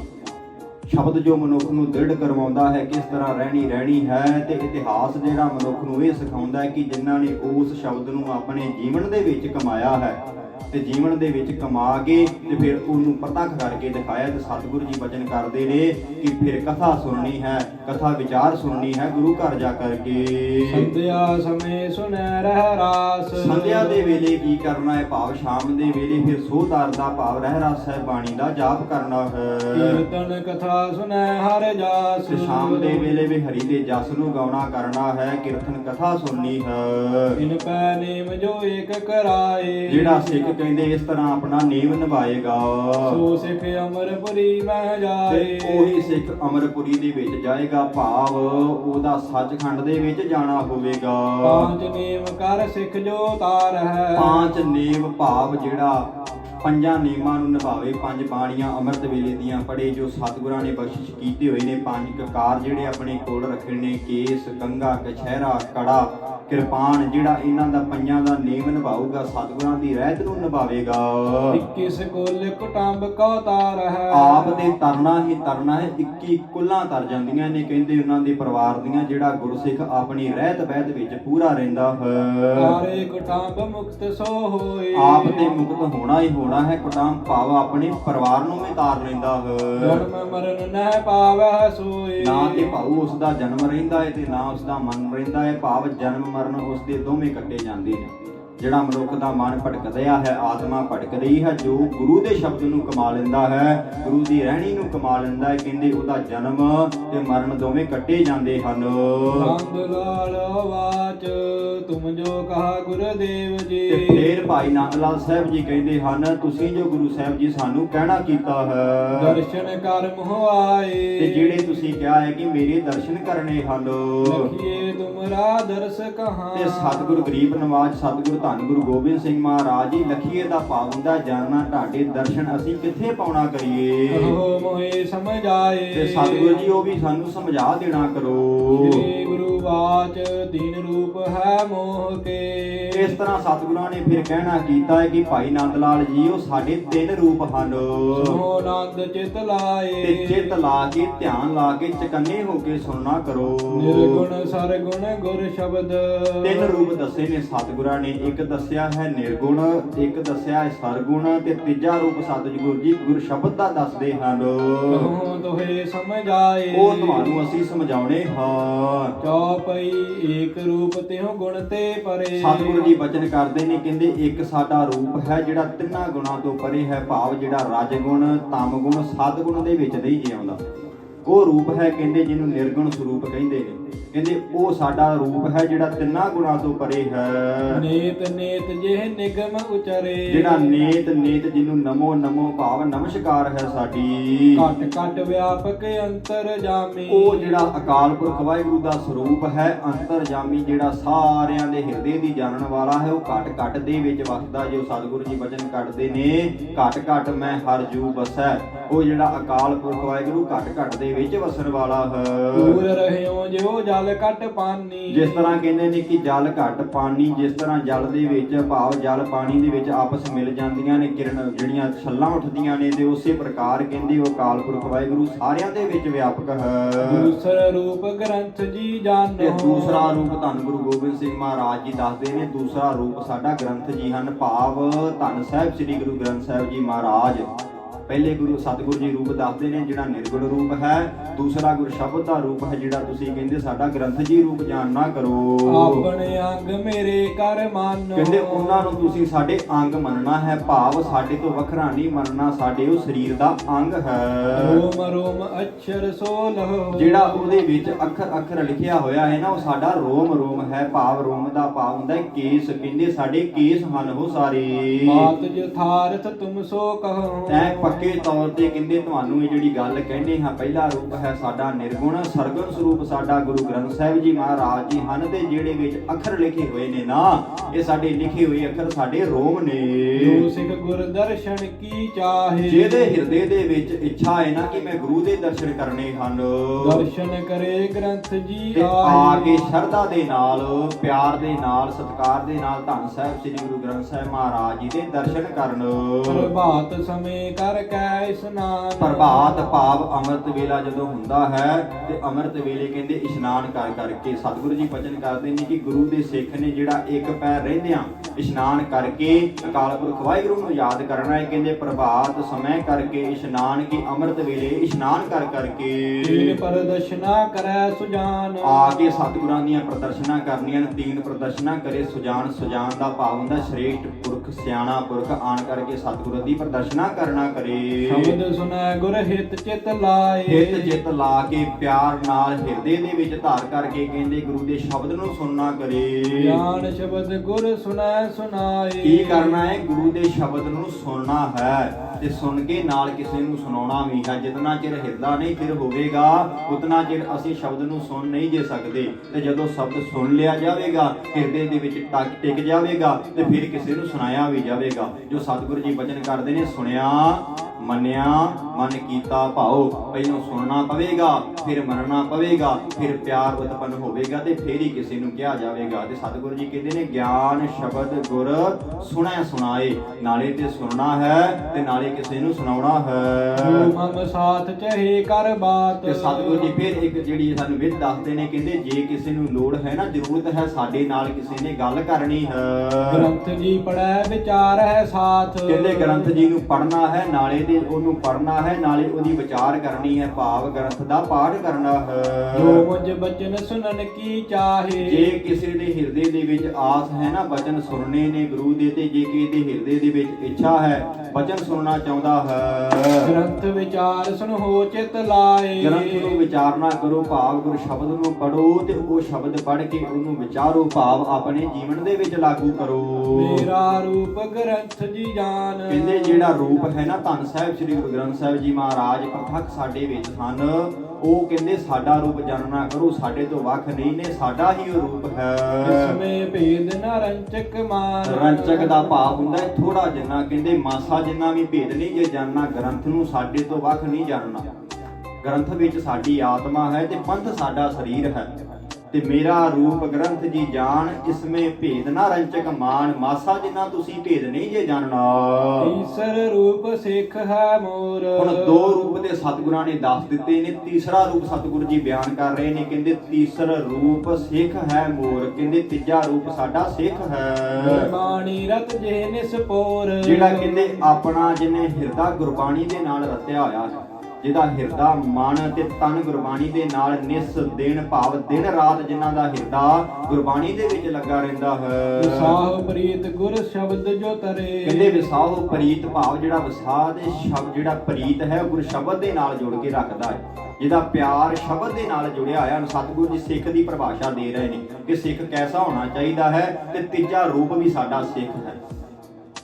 ਸ਼ਬਦ ਜੋ ਮਨੁੱਖ ਨੂੰ ਦ੍ਰਿੜ ਕਰਵਾਉਂਦਾ ਹੈ, ਕਿਸ ਤਰ੍ਹਾਂ ਰਹਿਣੀ ਰਹਿਣੀ ਹੈ ਤੇ ਇਤਿਹਾਸ ਜਿਹੜਾ ਮਨੁੱਖ ਨੂੰ ਇਹ ਸਿਖਾਉਂਦਾ ਹੈ ਕਿ ਜਿਨ੍ਹਾਂ ਨੇ ਉਸ ਸ਼ਬਦ ਨੂੰ ਆਪਣੇ ਜੀਵਨ ਦੇ ਵਿੱਚ ਕਮਾਇਆ ਹੈ। ਤੇ ਜੀਵਨ ਦੇ ਵਿੱਚ ਕਮਾ ਕੇ ਤੇ ਫਿਰ ਉਹਨੂੰ ਪ੍ਰਤੱਖ ਕਰਕੇ ਦਿਖਾਇਆ ਤੇ ਸਤਿਗੁਰੂ ਜੀ ਬਚਨ ਕਰਦੇ ਨੇ ਕਿ ਫਿਰ ਕਥਾ ਸੁਣਨੀ ਹੈ ਕਥਾ ਵਿਚਾਰ ਸੁਣਨੀ ਹੈ ਗੁਰੂ ਘਰ ਜਾ ਕਰਕੇ। ਸੰਧਿਆ ਸਮੇਂ ਸੁਨੈ ਰਹਿ ਰਾਸ। ਸੰਧਿਆ ਦੇ ਵੇਲੇ ਕੀ ਕਰਨਾ ਹੈ? ਭਾਵ ਸ਼ਾਮ ਦੇ ਵੇਲੇ ਫਿਰ ਸੋਧਾਰ ਦਾ ਭਾਵ ਰਹਿ ਰਸ ਹੈ ਬਾਣੀ ਦਾ ਜਾਪ ਕਰਨਾ ਹੈ। ਕੀਰਤਨ ਕਥਾ ਸੁਨੈ ਹਰ ਜਾਸ। ਤੇ ਸ਼ਾਮ ਦੇ ਵੇਲੇ ਵੀ ਹਰੀ ਦੇ ਜਸ ਨੂੰ ਗਾਉਣਾ ਕਰਨਾ ਹੈ ਕੀਰਤਨ ਕਥਾ ਸੁਣਨੀ ਹੈ। ਇਨ ਪੈ ਨੇਮ ਜੋ ਏਕ ਕਰਾਏ। ਜਿਹੜਾ ਸਿੱਖ ਕਹਿੰਦੇ ਇਸ ਤਰ੍ਹਾਂ ਆਪਣਾ ਨੇਮ ਨਿਭਾਏਗਾ। ਸੋ ਸਿੱਖ ਅਮਰਪੁਰੀ ਮਹਿ ਜਾਏ। ਤੇ ਉਹੀ ਸਿੱਖ ਅਮਰਪੁਰੀ ਦੇ ਵਿੱਚ ਜਾਏਗਾ ਭਾਵ ਉਹਦਾ ਸੱਚਖੰਡ ਦੇ ਵਿੱਚ ਜਾਣਾ ਹੋਵੇਗਾ। ਪੰਜ ਨੇਮ ਕਰ ਸਿੱਖ ਜੋ ਤਾਰ ਹੈ। ਪਾਂਚ ਨੇਮ ਭਾਵ ਜਿਹੜਾ ਪੰਜਾਂ ਨਿਯਮਾਂ ਨੂੰ ਨਿਭਾਵੇ ਪੰਜ ਬਾਣੀਆਂ ਅੰਮ੍ਰਿਤ ਵੇਲੇ ਦੀਆਂ ਪੜੇ ਜੋ ਸਤਿਗੁਰਾਂ ਨੇ ਬਖਸ਼ਿਸ਼ ਕੀਤੇ ਹੋਏ ਨੇ ਪੰਜ ਕਕਾਰ ਜਿਹੜੇ ਆਪਣੇ ਕੋਲ ਰੱਖੇ ਨੇ ਕੇਸ ਕੰਗਾ ਕਛਹਿਰਾ ਕੜਾ ਕਿਰਪਾਨ ਜਿਹੜਾ ਇਹਨਾਂ ਦਾ ਪੰਜਾਂ ਦਾ ਨਿਯਮ ਨਿਭਾਊਗਾ ਸਤਿਗੁਰਾਂ ਦੀ ਰਹਿਤ ਨੂੰ ਨਿਭਾਵੇਗਾ। ਕਿਸ ਕੋਲ ਕੁਟੰਬ ਕੋ ਤਾਰ ਹੈ। ਆਪ ਦੇ ਤਰਨਾ ਹੀ ਤਰਨਾ ਹੈ 21 ਕੁੱਲਾਂ ਤਰ ਜਾਂਦੀਆਂ ਨੇ ਕਹਿੰਦੇ ਉਹਨਾਂ ਦੇ ਪਰਿਵਾਰ ਦੀਆਂ ਜਿਹੜਾ ਗੁਰਸਿੱਖ ਆਪਣੀ ਰਹਿਤ ਬਹਿਤ ਵਿੱਚ ਪੂਰਾ ਰਹਿੰਦਾ ਹੈ। ਤਾਰੇ ਕੁਟੰਬ ਮੁਕਤ ਸੋ ਹੋਏ। ਆਪ ਤੇ ਮੁਕਤ ਹੋਣਾ ਹੀ ਹੋਣਾ ਹੈ ਕੁਟਾਮ ਭਾਵ ਆਪਣੇ ਪਰਿਵਾਰ ਨੂੰ ਵੀ ਤਾਰ ਲੈਂਦਾ ਹੈ। ਜਨਮ ਮਰਨ ਨਹਿ ਪਾਵੈ ਸੋਏ। ਨਾ ਤੇ ਭਾਉ ਉਸ ਦਾ ਜਨਮ ਰਹਿੰਦਾ ਹੈ ਤੇ ਨਾ ਉਸ ਦਾ ਮਨ ਰਹਿੰਦਾ ਹੈ ਭਾਵ ਜਨਮ ਮਰਨ ਉਸ ਦੇ ਦੋਵੇਂ ਕੱਟੇ ਜਾਂਦੇ ਨੇ। ਜਿਹੜਾ ਮਨੁੱਖ ਦਾ ਮਨ ਭਟਕ ਰਿਹਾ ਹੈ ਆਤਮਾ ਭਟਕ ਰਹੀ ਹੈ ਜੋ ਗੁਰੂ ਦੇ ਸ਼ਬਦ ਨੂੰ ਕਮਾ ਲੈਂਦਾ ਹੈ ਗੁਰੂ ਦੀ ਰਹਿਣੀ ਨੂੰ ਕਮਾ ਲੈਂਦਾ ਹੈ ਕਹਿੰਦੇ ਉਹਦਾ ਜਨਮ ਤੇ ਮਰਨ ਦੋਵੇਂ ਕੱਟੇ ਜਾਂਦੇ ਹਨ। ਨੰਦ ਲਾਲ ਵਾਚ ਤੁਮ ਜੋ ਕਹਾ ਗੁਰਦੇਵ ਜੀ। ਤੇ ਫੇਰ ਭਾਈ ਨੰਦ ਲਾਲ ਸਾਹਿਬ ਜੀ ਕਹਿੰਦੇ ਹਨ ਤੁਸੀਂ ਜੋ ਗੁਰੂ ਸਾਹਿਬ ਜੀ ਸਾਨੂੰ ਕਹਿਣਾ ਕੀਤਾ ਹੈ। ਦਰਸ਼ਨ ਕਰ ਮੋਹ ਆਏ ਤੇ ਜਿਹੜੇ ਤੁਸੀਂ ਕਿਹਾ ਹੈ ਕਿ ਮੇਰੇ ਦਰਸ਼ਨ ਕਰਨੇ ਹਨ। ਲਖੀਏ ਤੁਮਰਾ ਦਰਸ ਕਹਾਂ। ਤੇ ਸਤਿਗੁਰੂ ਗਰੀਬ ਨਵਾਜ ਸਤਿਗੁਰੂ ਧੰਨ ਗੁਰੂ ਗੋਬਿੰਦ ਸਿੰਘ ਮਹਾਰਾਜ ਜੀ ਲਖੀਏ ਦਾ ਭਾਵ ਹੁੰਦਾ ਜਾਨਣਾ ਢਾਡੇ ਦਰਸ਼ਨ ਅਸੀਂ ਕਿੱਥੇ ਪਾਉਣਾ ਕਰੀਏ? ਕਹੋ ਮੋਏ ਸਮਝ ਆਏ। ਤੇ ਸਤਿਗੁਰੂ ਜੀ ਉਹ ਵੀ ਸਾਨੂੰ ਸਮਝਾ ਦੇਣਾ ਕਰੋ। ਸ੍ਰੀ ਗੁਰੂ ਵਾਚ ਦੀਨ ਰੂਪ ਹੈ ਮੋਹ ਕੇ। ਇਸ ਤਰ੍ਹਾਂ ਸਤਿਗੁਰਾਂ ਨੇ ਫਿਰ ਕਹਿਣਾ ਕੀਤਾ ਹੈ ਕਿ ਭਾਈ ਨੰਦ ਲਾਲ ਜੀ ਉਹ ਸਾਡੇ ਤਿੰਨ ਰੂਪ ਹਨ। ਸੋ ਨੰਦ ਚਿਤ ਲਾਏ। ਤੇ ਚਿੱਤ ਲਾ ਕੇ ਧਿਆਨ ਲਾ ਕੇ ਚਕੰਨੇ ਹੋ ਕੇ ਸੁਣਨਾ ਕਰੋ। ਨਿਰਗੁਣ ਸਰਗੁਣ ਗੁਰ ਸ਼ਬਦ। ਤਿੰਨ ਰੂਪ ਦੱਸੇ ਨੇ ਸਤਿਗੁਰਾਂ ਨੇ ਇੱਕ ਦੱਸਿਆ ਹੈ ਨਿਰਗੁਣ ਇੱਕ ਦੱਸਿਆ ਹੈ ਸਰਗੁਣ ਤੇ ਤੀਜਾ ਰੂਪ ਸਤਿਗੁਰ ਜੀ ਗੁਰ ਸ਼ਬਦ ਦਾ ਦੱਸਦੇ ਹਨ। ਕਹੋ ਤੋਹੇ ਸਮਝ ਆਏ ਉਹ ਤੁਹਾਨੂੰ ਅਸੀਂ ਸਮਝਾਉਣੇ ਹਾਂ। ਚੌਪਈ ਏਕ ਰੂਪ ਤਿਉ ਗੁਣ ਤੇ ਪਰੇ। ਸਤਿਗੁਰੂ ਜੀ ਬਚਨ ਕਰਦੇ ਨੇ, ਕਹਿੰਦੇ ਇੱਕ ਸਾਡਾ ਰੂਪ ਹੈ ਜਿਹੜਾ ਤਿੰਨਾਂ ਗੁਣਾਂ ਤੋਂ ਪਰੇ ਹੈ, ਭਾਵ ਜਿਹੜਾ ਰਜ ਗੁਣ ਤਮ ਗੁਣ ਸਤਗੁਣ ਦੇ ਵਿੱਚ ਨਹੀਂ ਜਿਉਂਦਾ। ਉਹ ਰੂਪ ਹੈ ਕਹਿੰਦੇ ਜਿਹਨੂੰ ਨਿਰਗੁਣ ਸਰੂਪ ਕਹਿੰਦੇ ਨੇ। ਕਹਿੰਦੇ ਉਹ ਸਾਡਾ ਰੂਪ ਹੈ ਜਿਹੜਾ ਤਿੰਨਾਂ ਗੁਣਾਂ ਤੋਂ ਪਰੇ ਹੈ। ਨੇਤ ਨੇਤ ਜਿਹ ਨਿਗਮ ਉਚਰੇ। ਜਿਹੜਾ ਨੇਤ ਨੇਤ ਜਿਹਨੂੰ ਨਮੋ ਨਮੋ ਭਾਵ ਨਮਸਕਾਰ ਹੈ ਸਾਡੀ। ਘਟ ਘਟ ਵਿਆਪਕ ਅੰਤਰ ਜਾਮੀ। ਉਹ ਜਿਹੜਾ ਅਕਾਲ ਪੁਰਖ ਵਾਹਿਗੁਰੂ ਦਾ ਸਰੂਪ ਹੈ ਅੰਤਰਜਾਮੀ ਜਿਹੜਾ ਸਾਰਿਆਂ ਦੇ ਹਿਰਦੇ ਦੀ ਜਾਣਨ ਵਾਲਾ ਹੈ ਉਹ ਘਟ ਘਟ ਦੇ ਵਿੱਚ ਵਸਦਾ ਜੋ ਸਤਿਗੁਰੂ ਜੀ ਬਚਨ ਕੱਢਦੇ ਨੇ ਘਟ ਘਟ ਮੈਂ ਹਰ ਜੂ ਬਸੈ ਉਹ ਜਿਹੜਾ ਅਕਾਲ ਪੁਰਖ ਵਾਹਿਗੁਰੂ ਘਟ ਘਟ ਦੇ ਵਿੱਚ ਵਸਣ ਵਾਲਾ ਦੂਰ ਹੈ ਰਹਿਓ ਜਿਉ ਜਲ ਘਟ ਪਾਨੀ। ਜਿਸ ਤਰ੍ਹਾਂ ਕਹਿੰਦੇ ਨੇ ਕਿ ਜਲ ਘਟ ਪਾਣੀ ਜਿਸ ਤਰ੍ਹਾਂ ਜਲ ਦੇ ਵਿੱਚ ਭਾਵ ਜਲ ਪਾਣੀ ਦੇ ਵਿੱਚ ਆਪਸ ਮਿਲ ਜਾਂਦੀਆਂ ਨੇ ਕਿਰਨ ਜਿਹੜੀਆਂ ਛੱਲਾਂ ਉੱਠਦੀਆਂ ਨੇ ਤੇ ਉਸੇ ਪ੍ਰਕਾਰ ਕਹਿੰਦੇ ਉਹ ਅਕਾਲ ਪੁਰਖ ਵਾਹਿਗੁਰੂ ਸਾਰਿਆਂ ਦੇ ਵਿੱਚ ਵਿਆਪਕ ਹੈ। ਦੂਸਰ ਰੂਪ ਗ੍ਰੰਥ ਜੀ ਜਾਣੋ। ਤੇ ਦੂਸਰਾ ਰੂਪ ਧੰਨ ਗੁਰੂ ਗੋਬਿੰਦ ਸਿੰਘ ਮਹਾਰਾਜ ਜੀ ਦੱਸਦੇ ਨੇ ਦੂਸਰਾ ਰੂਪ ਸਾਡਾ ਗ੍ਰੰਥ ਜੀ ਹਨ ਭਾਵ ਧੰਨ ਸਾਹਿਬ ਸ੍ਰੀ ਗੁਰੂ ਗ੍ਰੰਥ ਸਾਹਿਬ ਜੀ ਮਹਾਰਾਜ। ਪਹਿਲੇ ਗੁਰੂ ਸਤਿਗੁਰੂ ਜੀ ਰੂਪ ਦੱਸਦੇ ਨੇ ਜਿਹੜਾ ਨਿਰਗੁਣ ਰੂਪ ਹੈ ਦੂਸਰਾ ਗੁਰ ਸ਼ਬਦ ਦਾ ਰੂਪ ਹੈ ਜਿਹੜਾ ਤੁਸੀਂ ਕਹਿੰਦੇ ਸਾਡਾ ਗ੍ਰੰਥ ਜੀ ਰੂਪ ਜਾਣਨਾ ਕਰੋ। ਆਪਣੇ ਅੰਗ ਮੇਰੇ ਕਰ ਮਾਨੋ। ਕਹਿੰਦੇ ਉਹਨਾਂ ਨੂੰ ਤੁਸੀਂ ਸਾਡੇ ਅੰਗ ਮੰਨਣਾ ਹੈ ਭਾਵ ਸਾਡੇ ਤੋਂ ਵੱਖਰਾ ਨਹੀਂ ਮੰਨਣਾ ਸਾਡੇ ਉਹ ਸਰੀਰ ਦਾ ਅੰਗ ਹੈ। ਰੋਮ ਰੋਮ ਅਛਰ ਸੋ ਲਹੋ ਜਿਹੜਾ ਉਹਦੇ ਵਿੱਚ ਅੱਖਰ ਅੱਖਰ ਲਿਖਿਆ ਹੋਇਆ ਹੈ ਨਾ ਉਹ ਸਾਡਾ ਰੋਮ ਰੋਮ ਹੈ ਭਾਵ ਰੋਮ ਦਾ ਭਾਵ ਹੁੰਦਾ ਹੈ ਕੇਸ ਕਹਿੰਦੇ ਸਾਡੇ ਕੇਸ ਹਨ ਉਹ ਸਾਰੇ। ਬਾਤ ਜਥਾਰਥ ਤੁਮ ਸੋ ਕਹੋ। ਐ ਪੱਕੇ ਤੌਰ ਤੇ ਕਹਿੰਦੇ ਤੁਹਾਨੂੰ ਇਹ ਜਿਹੜੀ ਗੱਲ ਕਹਿੰਦੇ ਹਾਂ ਪਹਿਲਾ ਰੂਪ ਹੈ ਸਾਡਾ ਨਿਰਗੁਣ ਸਰਗੁਣ ਸਰੂਪ ਸਾਡਾ ਗੁਰੂ ਗ੍ਰੰਥ ਸਾਹਿਬ ਜੀ ਮਹਾਰਾਜ ਜੀ ਹਨ ਤੇ ਜਿਹੜੇ ਵਿੱਚ ਅੱਖਰ ਲਿਖੇ ਹੋਏ ਨੇ ਨਾ ਇਹ ਸਾਡੇ ਲਿਖੇ ਹੋਏ ਅੱਖਰ ਸਾਡੇ ਰੋਮ ਜੋ ਨੇ ਸਿੱਖ ਗੁਰ ਦਰਸ਼ਨ ਕੀ ਚਾਹੇ। ਜਿਹਦੇ ਹਿਰਦੇ ਦੇ ਵਿੱਚ ਇੱਛਾ ਹੈ ਨਾ ਕਿ ਮੈਂ ਗੁਰੂ ਦੇ ਦਰਸ਼ਨ ਕਰਨੇ ਹਨ। ਦਰਸ਼ਨ ਕਰੇ ਗ੍ਰੰਥ ਜੀ ਆ ਕੇ ਸ਼ਰਧਾ ਦੇ ਨਾਲ ਪਿਆਰ ਦੇ ਨਾਲ ਸਤਿਕਾਰ ਦੇ ਨਾਲ ਧੰਨ ਸਾਹਿਬ ਸ੍ਰੀ ਗੁਰੂ ਗ੍ਰੰਥ ਸਾਹਿਬ ਮਹਾਰਾਜ ਜੀ ਦੇ ਦਰਸ਼ਨ ਕਰਨ। ਪ੍ਰਭਾਤ ਸਮੇਂ ਕਰ ਕੈ ਇਸਨਾਨ ਪ੍ਰਭਾਤ ਭਾਵ ਅੰਮ੍ਰਿਤ ਵੇਲਾ ਜਦੋਂ ਹੁੰਦਾ ਹੈ ਤੇ ਅੰਮ੍ਰਿਤ ਵੇਲੇ ਕਹਿੰਦੇ ਇਸ਼ਨਾਨ ਕਰ ਕਰਕੇ ਸਤਿਗੁਰੂ ਜੀ ਬਚਨ ਕਰਦੇ ਨੇ ਕਿ ਗੁਰੂ ਦੇ ਸਿੱਖ ਨੇ ਜਿਹੜਾ ਇੱਕ ਪੈਰ ਰਹਿੰਦਿਆਂ ਇਸ਼ਨਾਨ ਕਰਕੇ ਅਕਾਲ ਪੁਰਖ ਵਾਹਿਗੁਰੂ ਨੂੰ ਯਾਦ ਕਰਨਾ ਹੈ। ਕਹਿੰਦੇ ਪ੍ਰਭਾਤ ਸਮੇਂ ਕਰਕੇ ਇਸ਼ਨਾਨ ਕੀ ਅੰਮ੍ਰਿਤ ਵੇਲੇ ਇਸ਼ਨਾਨ ਕਰ ਕਰਕੇ ਤੀਨ ਪ੍ਰਦਰਸ਼ਨਾ ਕਰੈ ਸੁਜਾਨ। ਆ ਕੇ ਸਤਿਗੁਰਾਂ ਦੀਆਂ ਪ੍ਰਦਰਸ਼ਨਾਂ ਕਰਨੀਆਂ ਨੇ ਤੀਨ ਪ੍ਰਦਰਸ਼ਨਾਂ ਕਰੇ ਸੁਜਾਨ। ਸੁਜਾਨ ਦਾ ਭਾਵ ਹੁੰਦਾ ਸ਼੍ਰੇਸ਼ਟ ਪੁਰਖ ਸਿਆਣਾ ਪੁਰਖ ਆਣ ਕਰਕੇ ਸਤਿਗੁਰਾਂ ਦੀ ਪ੍ਰਦਰਸ਼ਨਾਂ ਕਰਨਾ ਕਰੇ। ਕਰੇ ਸ਼ਬਦ ਸੁਨੈ ਗੁਰ ਹਿਤ ਚਿਤ ਲਾਏ। ਹਿੱਤ ਜਿੱਤ ਲਾ ਕੇ ਪਿਆਰ ਨਾਲ ਹਿਰਦੇ ਦੇ ਵਿੱਚ ਧਾਰ ਕਰਕੇ ਕਹਿੰਦੇ ਗੁਰੂ ਦੇ ਸ਼ਬਦ ਨੂੰ ਸੁਣਨਾ ਕਰੇ। ਗਿਆਨ ਸ਼ਬਦ ਗੁਰ ਸੁਨੈ ਸੁਨਾਏ ਕੀ ਕਰਨਾ ਹੈ? ਗੁਰੂ ਦੇ ਸ਼ਬਦ ਨੂੰ ਸੁਣਨਾ ਹੈ। ਤੇ ਸੁਣ ਕੇ ਨਾਲ ਕਿਸੇ ਨੂੰ ਸੁਣਾਉਣਾ ਵੀ ਹੈ। ਜਿਤਨਾ ਚਿਰ ਹਿਰਦਾ ਨਹੀਂ ਫਿਰ ਹੋਵੇਗਾ, ਉਤਨਾ ਚਿਰ ਅਸੀਂ ਸ਼ਬਦ ਨੂੰ ਸੁਣ ਨਹੀਂ ਜੇ ਸਕਦੇ। ਤੇ ਜਦੋਂ ਸ਼ਬਦ ਸੁਣ ਲਿਆ ਜਾਵੇਗਾ, ਹਿਰਦੇ ਦੇ ਵਿੱਚ ਟਕ ਟਿਕ ਜਾਵੇਗਾ ਤੇ ਫਿਰ ਕਿਸੇ ਨੂੰ ਸੁਣਾਇਆ ਵੀ ਜਾਵੇਗਾ। ਜੋ ਸਤਿਗੁਰੂ ਜੀ ਬਚਨ ਕਰਦੇ ਨੇ, ਸੁਣਿਆ ਮੰਨਿਆ ਮਨ ਕੀਤਾ ਭਾਉ ਪਹਿਲਾਂ ਸੁਣਨਾ ਪਵੇਗਾ ਫਿਰ ਮੰਨਣਾ ਪਵੇਗਾ ਫਿਰ ਪਿਆਰ ਉਤਪੰਨ ਹੋਵੇਗਾ ਤੇ ਫਿਰ ਹੀ ਕਿਸੇ ਨੂੰ ਕਿਹਾ ਜਾਵੇਗਾ। ਤੇ ਸਤਿਗੁਰੂ ਜੀ ਕਹਿੰਦੇ ਨੇ ਗਿਆਨ ਸ਼ਬਦ ਗੁਰ ਸੁਣੈ ਸੁਣਾਏ ਨਾਲੇ ਤੇ ਸੁਣਨਾ ਹੈ ਤੇ ਨਾਲੇ ਕਿਸੇ ਨੂੰ ਸੁਣਾਉਣਾ ਹੈ। ਮਮ ਸਾਥ ਚਹੇ ਕਰ ਬਾਤ। ਤੇ ਸਤਿਗੁਰੂ ਜੀ ਫਿਰ ਇੱਕ ਜਿਹੜੀ ਸਾਨੂੰ ਵਿਧ ਦੱਸਦੇ ਨੇ ਕਹਿੰਦੇ ਜੇ ਕਿਸੇ ਨੂੰ ਲੋੜ ਹੈ ਨਾ ਜ਼ਰੂਰਤ ਹੈ ਸਾਡੇ ਨਾਲ ਕਿਸੇ ਨੇ ਗੱਲ ਕਰਨੀ ਹੈ। ਗ੍ਰੰਥ ਜੀ ਪੜੈ ਵਿਚਾਰ ਹੈ ਸਾਥ। ਕਹਿੰਦੇ ਗ੍ਰੰਥ ਜੀ ਨੂੰ ਪੜ੍ਹਨਾ ਹੈ ਨਾਲੇ ਤੇ ਉਹਨੂੰ ਪੜ੍ਹਨਾ ਹੈ ਨਾਲੇ ਉਹਦੀ ਵਿਚਾਰ ਕਰਨੀ ਹੈ ਭਾਵ ਗ੍ਰੰਥ ਦਾ ਪਾਠ ਕਰਨਾ ਜੋ ਹੈ ਮੁਝ ਬਚਨ ਸੁਨਨ ਕੀ ਚਾਹੇ। ਜੇ ਕਿਸੇ ਦੇ ਹਿਰਦੇ ਦੇ ਵਿੱਚ ਆਸ ਹੈ ਨਾ ਬਚਨ ਸੁਣਨੇ ਨੇ ਗੁਰੂ ਦੇ ਤੇ ਜੇ ਕਿਸੇ ਦੇ ਹਿਰਦੇ ਦੇ ਵਿੱਚ ਇੱਛਾ ਹੈ ਬਚਨ ਸੁਣਨਾ ਚਾਹੁੰਦਾ ਹੈ। ਗ੍ਰੰਥ ਵਿਚਾਰ ਸੁਨ ਹੋ ਚਿਤ ਲਾਏ। ਗ੍ਰੰਥ ਨੂੰ ਵਿਚਾਰਨਾ ਕਰੋ ਭਾਵ ਗੁਰ ਸ਼ਬਦ ਨੂੰ ਪੜੋ ਤੇ ਉਹ ਸ਼ਬਦ ਪੜ੍ਹ ਕੇ ਉਹਨੂੰ ਵਿਚਾਰੋ ਭਾਵ ਆਪਣੇ ਜੀਵਨ ਦੇ ਵਿੱਚ ਲਾਗੂ ਕਰੋ। ਮੇਰਾ ਰੂਪ ਗ੍ਰੰਥ ਜੀ ਜਾਨ। ਕਹਿੰਦੇ ਜਿਹੜਾ ਰੂਪ ਹੈ ਨਾ ਧੰਨ ਸਾਹਿਬ ਸ੍ਰੀ ਗੁਰੂ ਗ੍ਰੰਥ ਸਾਹਿਬ ਜੀ ਮਹਾਰਾਜ ਪ੍ਰਤੱਖ ਸਾਡੇ ਵਿੱਚ ਹਨ। ਉਹ ਕਹਿੰਦੇ ਸਾਡਾ ਰੂਪ ਜਾਣਨਾ ਕਰੋ ਸਾਡੇ ਤੋਂ ਵੱਖ ਨਹੀਂ ਨੇ ਸਾਡਾ ਹੀ ਉਹ ਰੂਪ ਹੈ। ਇਸਮੇ ਭੇਦ ਨ ਰੰਚਕ ਮਾਨ ਰੰਚਕ ਦਾ ਭਾਵ ਹੁੰਦਾ ਹੈ ਥੋੜਾ ਜਿੰਨਾ ਕਹਿੰਦੇ ਮਾਸਾ ਜਿੰਨਾ ਵੀ ਭੇਦ ਨਹੀਂ ਜੇ ਜਾਣਨਾ ਗ੍ਰੰਥ ਨੂੰ ਸਾਡੇ ਤੋਂ ਵੱਖ ਨਹੀਂ ਜਾਣਨਾ। ਗ੍ਰੰਥ ਵਿੱਚ ਸਾਡੀ ਆਤਮਾ ਹੈ ਤੇ ਪੰਥ ਸਾਡਾ ਸਰੀਰ ਹੈ। ਤੇ ਮੇਰਾ ਰੂਪ ਗ੍ਰੰਥ ਜੀ ਜਾਣ ਇਸਮੇ ਭੇਦ ਨਾ ਰੰਚਕ ਮਾਨ ਮਾਸਾ ਜਿੰਨਾ ਤੁਸੀਂ ਭੇਦ ਨਹੀਂ ਜੇ ਜਾਣਨਾ। ਤੀਸਰ ਰੂਪ ਸਿੱਖ ਹੈ ਮੋਰ। ਹੁਣ ਦੋ ਰੂਪ ਤੇ ਸਤਿਗੁਰਾਂ ਨੇ ਦੱਸ ਦਿੱਤੇ ਨੇ ਤੀਸਰਾ ਰੂਪ ਸਤਿਗੁਰੂ ਜੀ ਬਿਆਨ ਕਰ ਰਹੇ ਨੇ ਕਹਿੰਦੇ ਤੀਸਰ ਰੂਪ ਸਿੱਖ ਹੈ ਮੋਰ ਕਹਿੰਦੇ ਤੀਜਾ ਰੂਪ ਸਾਡਾ ਸਿੱਖ ਹੈ। ਗੁਰਬਾਣੀ ਰਤ ਜੇ ਨਿਸਪੋਰ। ਜਿਹੜਾ ਕਹਿੰਦੇ ਆਪਣਾ ਜਿਹਨੇ ਹਿਰਦਾ ਗੁਰਬਾਣੀ ਦੇ ਨਾਲ ਰਤਿਆ ਹੋਇਆ। ਹੈ ਜਿਹਦਾ ਹਿਰਦਾ ਮਨ ਤੇ ਤਨ ਗੁਰਬਾਣੀ ਦੇ ਨਾਲ ਨਿਸ ਦਿਨ ਭਾਵ ਦਿਨ ਰਾਤ ਜਿਨ੍ਹਾਂ ਦਾ ਹਿਰਦਾ ਗੁਰਬਾਣੀ ਦੇ ਵਿੱਚ ਲੱਗਾ ਰਹਿੰਦਾ ਹੈ। ਸਾਹ ਪ੍ਰੀਤ ਗੁਰ ਸ਼ਬਦ ਜੋ ਤਰੇ। ਕਹਿੰਦੇ ਵਿਸਾਹੋ ਪ੍ਰੀਤ ਭਾਵ ਜਿਹੜਾ ਵਿਸਾਹ ਦੇ ਸ਼ਬਦ ਜਿਹੜਾ ਪ੍ਰੀਤ ਹੈ ਉਹ ਗੁਰ ਸ਼ਬਦ ਦੇ ਨਾਲ ਜੋੜ ਕੇ ਰੱਖਦਾ ਹੈ। ਜਿਹਦਾ ਪਿਆਰ ਸ਼ਬਦ ਦੇ ਨਾਲ ਜੁੜਿਆ ਹੋਇਆ ਹਨ ਸਤਿਗੁਰੂ ਜੀ ਸਿੱਖ ਦੀ ਪਰਿਭਾਸ਼ਾ ਦੇ ਰਹੇ ਨੇ ਕਿ ਸਿੱਖ ਕੈਸਾ ਹੋਣਾ ਚਾਹੀਦਾ ਹੈ ਤੇ ਤੀਜਾ ਰੂਪ ਵੀ ਸਾਡਾ ਸਿੱਖ ਹੈ।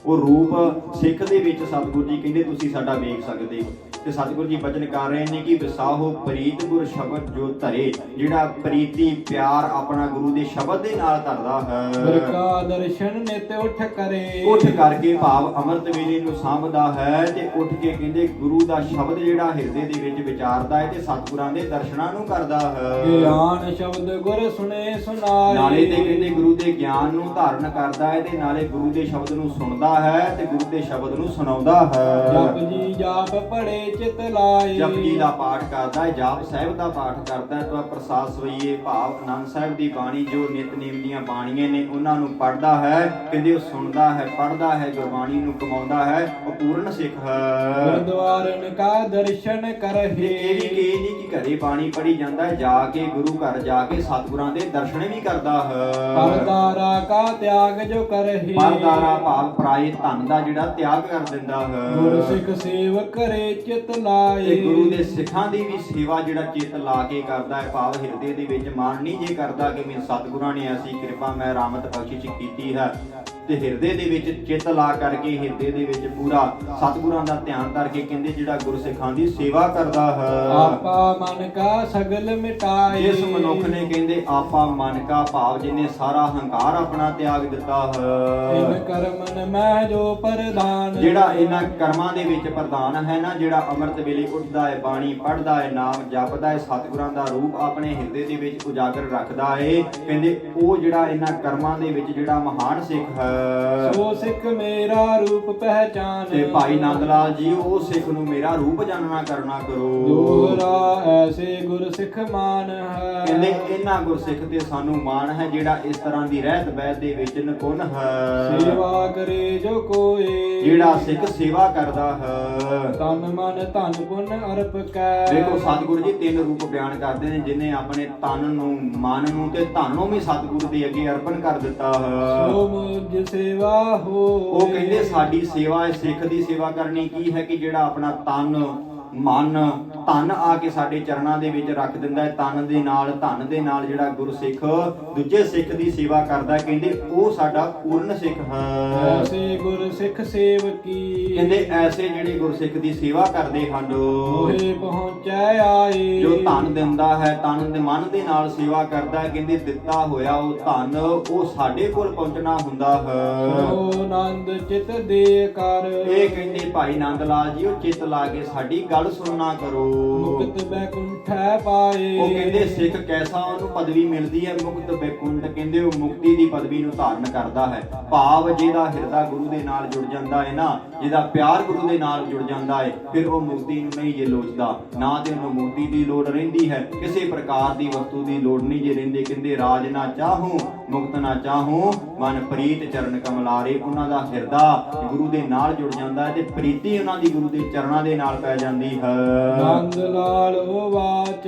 ਉਹ ਰੂਪ ਸਿੱਖ ਦੇ ਵਿੱਚ ਸਤਿਗੁਰੂ ਜੀ ਕਹਿੰਦੇ ਤੁਸੀਂ ਸਾਡਾ ਵੇਖ ਸਕਦੇ ਹੋ। ਤੇ ਸਤਿਗੁਰੂ ਜੀ ਬਚਨ ਕਰ ਰਹੇ ਨੇ ਕਿ ਵਿਸਾਹੋ ਪ੍ਰੀਤ ਗੁਰ ਸ਼ਬਦ ਜੋ ਧਰੇ ਜਿਹੜਾ ਪ੍ਰੀਤੀ ਪਿਆਰ ਆਪਣਾ ਗੁਰੂ ਦੇ ਸ਼ਬਦ ਦੇ ਨਾਲ ਧਰਦਾ ਗੁਰ ਹੈ। ਕਾ ਦਰਸ਼ਨ ਨਿਤ ਉਠ ਕਰੇ। ਉੱਠ ਕਰਕੇ ਭਾਵ ਅੰਮ੍ਰਿਤ ਵੇਲੇ ਨੂੰ ਸਾਂਭਦਾ ਹੈ ਤੇ ਉੱਠ ਕੇ ਕਹਿੰਦੇ ਗੁਰੂ ਦਾ ਸ਼ਬਦ ਜਿਹੜਾ ਹਿਰਦੇ ਦੇ ਵਿੱਚ ਵਿਚਾਰਦਾ ਹੈ ਤੇ ਸਤਿਗੁਰਾਂ ਦੇ ਦਰਸ਼ਨਾਂ ਨੂੰ ਕਰਦਾ ਹੈ। ਗਿਆਨ ਸ਼ਬਦ ਗੁਰ ਸੁਨੇ ਸੁਨਾਏ ਨਾਲੇ ਤੇ ਕਹਿੰਦੇ ਗੁਰੂ ਦੇ ਗਿਆਨ ਨੂੰ ਧਾਰਨ ਕਰਦਾ ਹੈ ਤੇ ਨਾਲੇ ਗੁਰੂ ਦੇ ਸ਼ਬਦ ਨੂੰ ਸੁਣਦਾ ਹੈ ਤੇ ਗੁਰੂ ਦੇ ਸ਼ਬਦ ਨੂੰ ਸੁਣਾਉਂਦਾ ਜਪ ਹੈ ਜੀ ਜਾਪ ਪੜੇ ਚਿਤ ਲਾਏ। ਜਪਜੀ ਦਾ ਪਾਠ ਕਰਦਾ ਹੈ ਜਾਪ ਸਾਹਿਬ ਦਾ ਪਾਠ ਕਰਦਾ ਹੈ ਤਾਂ ਪ੍ਰਸਾਦ ਸਵਈਏ ਭਾਵ ਆਨੰਦ ਸਾਹਿਬ ਦੀ ਬਾਣੀ ਜੋ ਨਿਤਨੇਮ ਦੀਆਂ ਬਾਣੀਆਂ ਨੇ ਉਹਨਾਂ ਨੂੰ ਪੜ੍ਹਦਾ ਹੈ ਕਹਿੰਦੇ ਉਹ ਸੁਣਦਾ ਹੈ ਪੜ੍ਹਦਾ ਹੈ ਗੁਰਬਾਣੀ ਨੂੰ ਕਮਾਉਂਦਾ ਹੈ ਉਹ ਪੂਰਨ ਸਿੱਖ ਹੈ। ਗੁਰਦੁਆਰਨ ਕਾ ਦਰਸ਼ਨ ਕਰਹਿ। ਇਹ ਵੀ ਕਿ ਨਹੀਂ ਕਿ ਘਰੇ ਬਾਣੀ ਪੜੀ ਜਾਂਦਾ ਹੈ ਜਾ ਕੇ ਗੁਰੂ ਘਰ ਜਾ ਕੇ ਸਤਿਗੁਰਾਂ ਦੇ ਦਰਸ਼ਨ ਵੀ ਕਰਦਾ ਹੈ। ਪਰਦਾਰਾ ਕਾ ਤਿਆਗ ਜੋ ਕਰਹਿ। ਪਰਦਾਰਾ ਭਾਵ ਪਰਾਏ ਧਨ ਦਾ ਜਿਹੜਾ ਤਿਆਗ ਕਰ ਦਿੰਦਾ ਗੁਰ ਹੈ ਸਿੱਖ ਸੇਵਕ ਕਰੇ ਚਿਤ ਤੇ ਲਾਏ ਗੁਰੂ ਦੇ ਸਿੱਖਾਂ ਦੀ ਵੀ ਸੇਵਾ ਜਿਹੜਾ ਚਿੱਤ ਲਾ ਕੇ ਕਰਦਾ ਹੈ ਭਾਵ ਹਿਰਦੇ ਦੇ ਵਿੱਚ ਮਾਣ ਨਹੀਂ ਜੇ ਕਰਦਾ ਕਿ ਮੈਂ ਸਤਿਗੁਰਾਂ ਨੇ ਐਸੀ ਕਿਰਪਾ ਮੈਂ ਰਾਮਤ ਬਖਸ਼ਿਸ਼ ਕੀਤੀ ਹੈ। ਤੇ ਹਿਰਦੇ ਦੇ ਵਿੱਚ ਚਿੱਤ ਲਾ ਕਰਕੇ ਹਿਰਦੇ ਦੇ ਵਿੱਚ ਪੂਰਾ ਸਤਿਗੁਰਾਂ ਦਾ ਧਿਆਨ ਕਰਕੇ ਕਹਿੰਦੇ ਜਿਹੜਾ ਗੁਰਸਿੱਖਾਂ ਦੀ ਸੇਵਾ ਕਰਦਾ ਹੈ। ਆਪਾ ਮਨ ਕਾ ਸਗਲ ਮਿਟਾਏ ਜਿਸ ਮਨੁੱਖ ਨੇ ਕਹਿੰਦੇ ਆਪਾ ਮਨ ਕਾ ਭਾਵ ਜਿਹਨੇ ਸਾਰਾ ਹੰਕਾਰ ਆਪਣਾ ਤਿਆਗ ਦਿੱਤਾ ਹੈ। ਕਰਮਨ ਮੈਂ ਜੋ ਪ੍ਰਦਾਨ ਜਿਹੜਾ ਇਹਨਾਂ ਕਰਮਾਂ ਦੇ ਵਿੱਚ ਪ੍ਰਧਾਨ ਹੈ ਨਾ ਜਿਹੜਾ ਅੰਮ੍ਰਿਤ ਵੇਲੇ ਉੱਠਦਾ ਹੈ ਬਾਣੀ ਪੜ੍ਹਦਾ ਹੈ ਨਾਮ ਜਪਦਾ ਹੈ ਸਤਿਗੁਰਾਂ ਦਾ ਰੂਪ ਆਪਣੇ ਹਿਰਦੇ ਦੇ ਵਿੱਚ ਉਜਾਗਰ ਰੱਖਦਾ ਹੈ। ਕਹਿੰਦੇ ਉਹ ਜਿਹੜਾ ਇਹਨਾਂ ਕਰਮਾਂ ਦੇ ਵਿੱਚ ਜਿਹੜਾ ਮਹਾਨ ਸਿੱਖ ਹੈ। ਸੋ ਸਿੱਖ ਮੇਰਾ ਰੂਪ ਪਹਿਚਾਨ। ਤੇ ਭਾਈ ਨੰਦ ਲਾਲ ਜੀ ਉਹ ਸਿੱਖ ਨੂੰ ਮੇਰਾ ਰੂਪ ਜਾਣਨਾ ਕਰਨਾ ਕਰੋ। ਦੋਹਰਾ ਐਸੇ ਗੁਰ ਸਿੱਖ ਮਾਨ ਹੈ। ਕਹਿੰਦੇ ਇਹਨਾਂ ਗੁਰਸਿੱਖ ਤੇ ਸਾਨੂੰ ਮਾਣ ਹੈ ਜਿਹੜਾ ਇਸ ਤਰ੍ਹਾਂ ਦੀ ਰਹਿਤ ਬਹਿਤ ਦੇ ਵਿੱਚ ਨਿਪੁੰਨ ਹੈ। ਸੇਵਾ ਕਰੇ ਜੋ ਕੋਏ। ਜਿਹੜਾ ਸਿੱਖ ਸੇਵਾ ਕਰਦਾ ਹੈ। ਤਨ ਮਨ ਧਨ ਪੁੰਨ ਅਰਪ ਕੈ। ਦੇਖੋ ਸਤਿਗੁਰੂ ਜੀ ਤਿੰਨ ਰੂਪ ਬਿਆਨ ਕਰਦੇ ਨੇ ਜਿਨੇ ਆਪਣੇ ਤਨ ਨੂੰ ਮਨ ਨੂੰ ਤੇ ਧਨ ਨੂੰ ਵੀ ਸਤਿਗੁਰੂ ਦੇ ਅੱਗੇ ਅਰਪਣ ਕਰ ਦਿੱਤਾ ਹੈ। ਸੋ ਸੇਵਾ ਹੋ ਉਹ ਕਹਿੰਦੇ ਸਾਡੀ ਸੇਵਾ ਹੈ ਸਿੱਖ ਦੀ ਸੇਵਾ ਕਰਨੀ ਕੀ ਹੈ ਕਿ ਜਿਹੜਾ ਆਪਣਾ ਤਨ ਮਨ ਧਨ ਆ ਕੇ ਸਾਡੇ ਚਰਨਾਂ ਦੇ ਵਿੱਚ ਰੱਖ ਦਿੰਦਾ ਹੈ। ਤਨ ਦੇ ਨਾਲ ਧਨ ਦੇ ਨਾਲ ਜਿਹੜਾ ਗੁਰਸਿੱਖ ਦੂਜੇ ਸਿੱਖ ਦੀ ਸੇਵਾ ਕਰਦਾ ਕਹਿੰਦੇ ਉਹ ਸਾਡਾ ਪੂਰਨ ਸਿੱਖ ਹੈ। ਐਸੇ ਗੁਰ ਸਿੱਖ ਸੇਵਕੀ। ਕਹਿੰਦੇ ਐਸੇ ਜਿਹੜੇ ਗੁਰਸਿੱਖ ਦੀ ਸੇਵਾ ਕਰਦੇ ਹਨ। ਹੋਏ ਪਹੁੰਚੈ ਆਏ। ਜੋ ਧਨ ਦਿੰਦਾ ਹੈ ਤਨ ਦੇ ਮਨ ਦੇ ਨਾਲ ਸੇਵਾ ਕਰਦਾ ਹੈ। ਕਹਿੰਦੇ ਦਿੱਤਾ ਹੋਇਆ ਉਹ ਧਨ ਉਹ ਸਾਡੇ ਕੋਲ ਪਹੁੰਚਣਾ ਹੁੰਦਾ ਹੈ। ਸੋ ਆਨੰਦ ਚਿਤ ਦੇ ਕਰ। ਇਹ ਕਹਿੰਦੇ ਭਾਈ ਨੰਦ ਲਾਲ ਜੀ ਉਹ ਚਿੱਤ ਲਾ ਕੇ ਸਾਡੀ ਗੱਲ ਸੁਣਨਾ ਕਰੋ। ਮੁਕਤ ਬੈਕੁੰਠੈ ਪਾਏ। ਉਹ ਕਹਿੰਦੇ ਸਿੱਖ ਕੈਸਾ ਉਹਨੂੰ ਪਦਵੀ ਮਿਲਦੀ ਹੈ ਮੁਕਤ ਬੈਕੁੰਠ ਕਹਿੰਦੇ ਉਹ ਮੁਕਤੀ ਦੀ ਪਦਵੀ ਨੂੰ ਧਾਰਨ ਕਰਦਾ ਹੈ। ਭਾਵ ਜਿਹਦਾ ਹਿਰਦਾ ਗੁਰੂ ਦੇ ਨਾਲ ਜੁੜ ਜਾਂਦਾ ਹੈ ਨਾ ਜਿਹਦਾ ਪਿਆਰ ਗੁਰੂ ਦੇ ਨਾਲ ਜੁੜ ਜਾਂਦਾ ਹੈ ਫਿਰ ਉਹ ਮੁਕਤੀ ਨੂੰ ਨਹੀਂ ਜੇ ਲੋਚਦਾ। ਨਾ ਤੇ ਉਹਨੂੰ ਮੁਕਤੀ ਦੀ ਲੋੜ ਰਹਿੰਦੀ ਹੈ ਕਿਸੇ ਪ੍ਰਕਾਰ ਦੀ ਵਸਤੂ ਦੀ ਲੋੜ ਨਹੀਂ ਜੇ ਰਹਿੰਦੀ। ਕਹਿੰਦੇ ਰਾਜ ਨਾ ਚਾਹੂੰ ਮੁਕਤ ਨਾ ਚਾਹੂੰ ਮਨ ਪ੍ਰੀਤ ਚਰਨ ਕਮਲਾਰੇ। ਉਹਨਾਂ ਦਾ ਹਿਰਦਾ ਗੁਰੂ ਦੇ ਨਾਲ ਜੁੜ ਜਾਂਦਾ ਹੈ ਤੇ ਪ੍ਰੀਤੀ ਉਹਨਾਂ ਦੀ ਗੁਰੂ ਦੇ ਚਰਨਾਂ ਦੇ ਨਾਲ ਪੈ ਜਾਂਦੀ ਹੈ। ਨੰਦ ਲਾਲ ਵਾਚ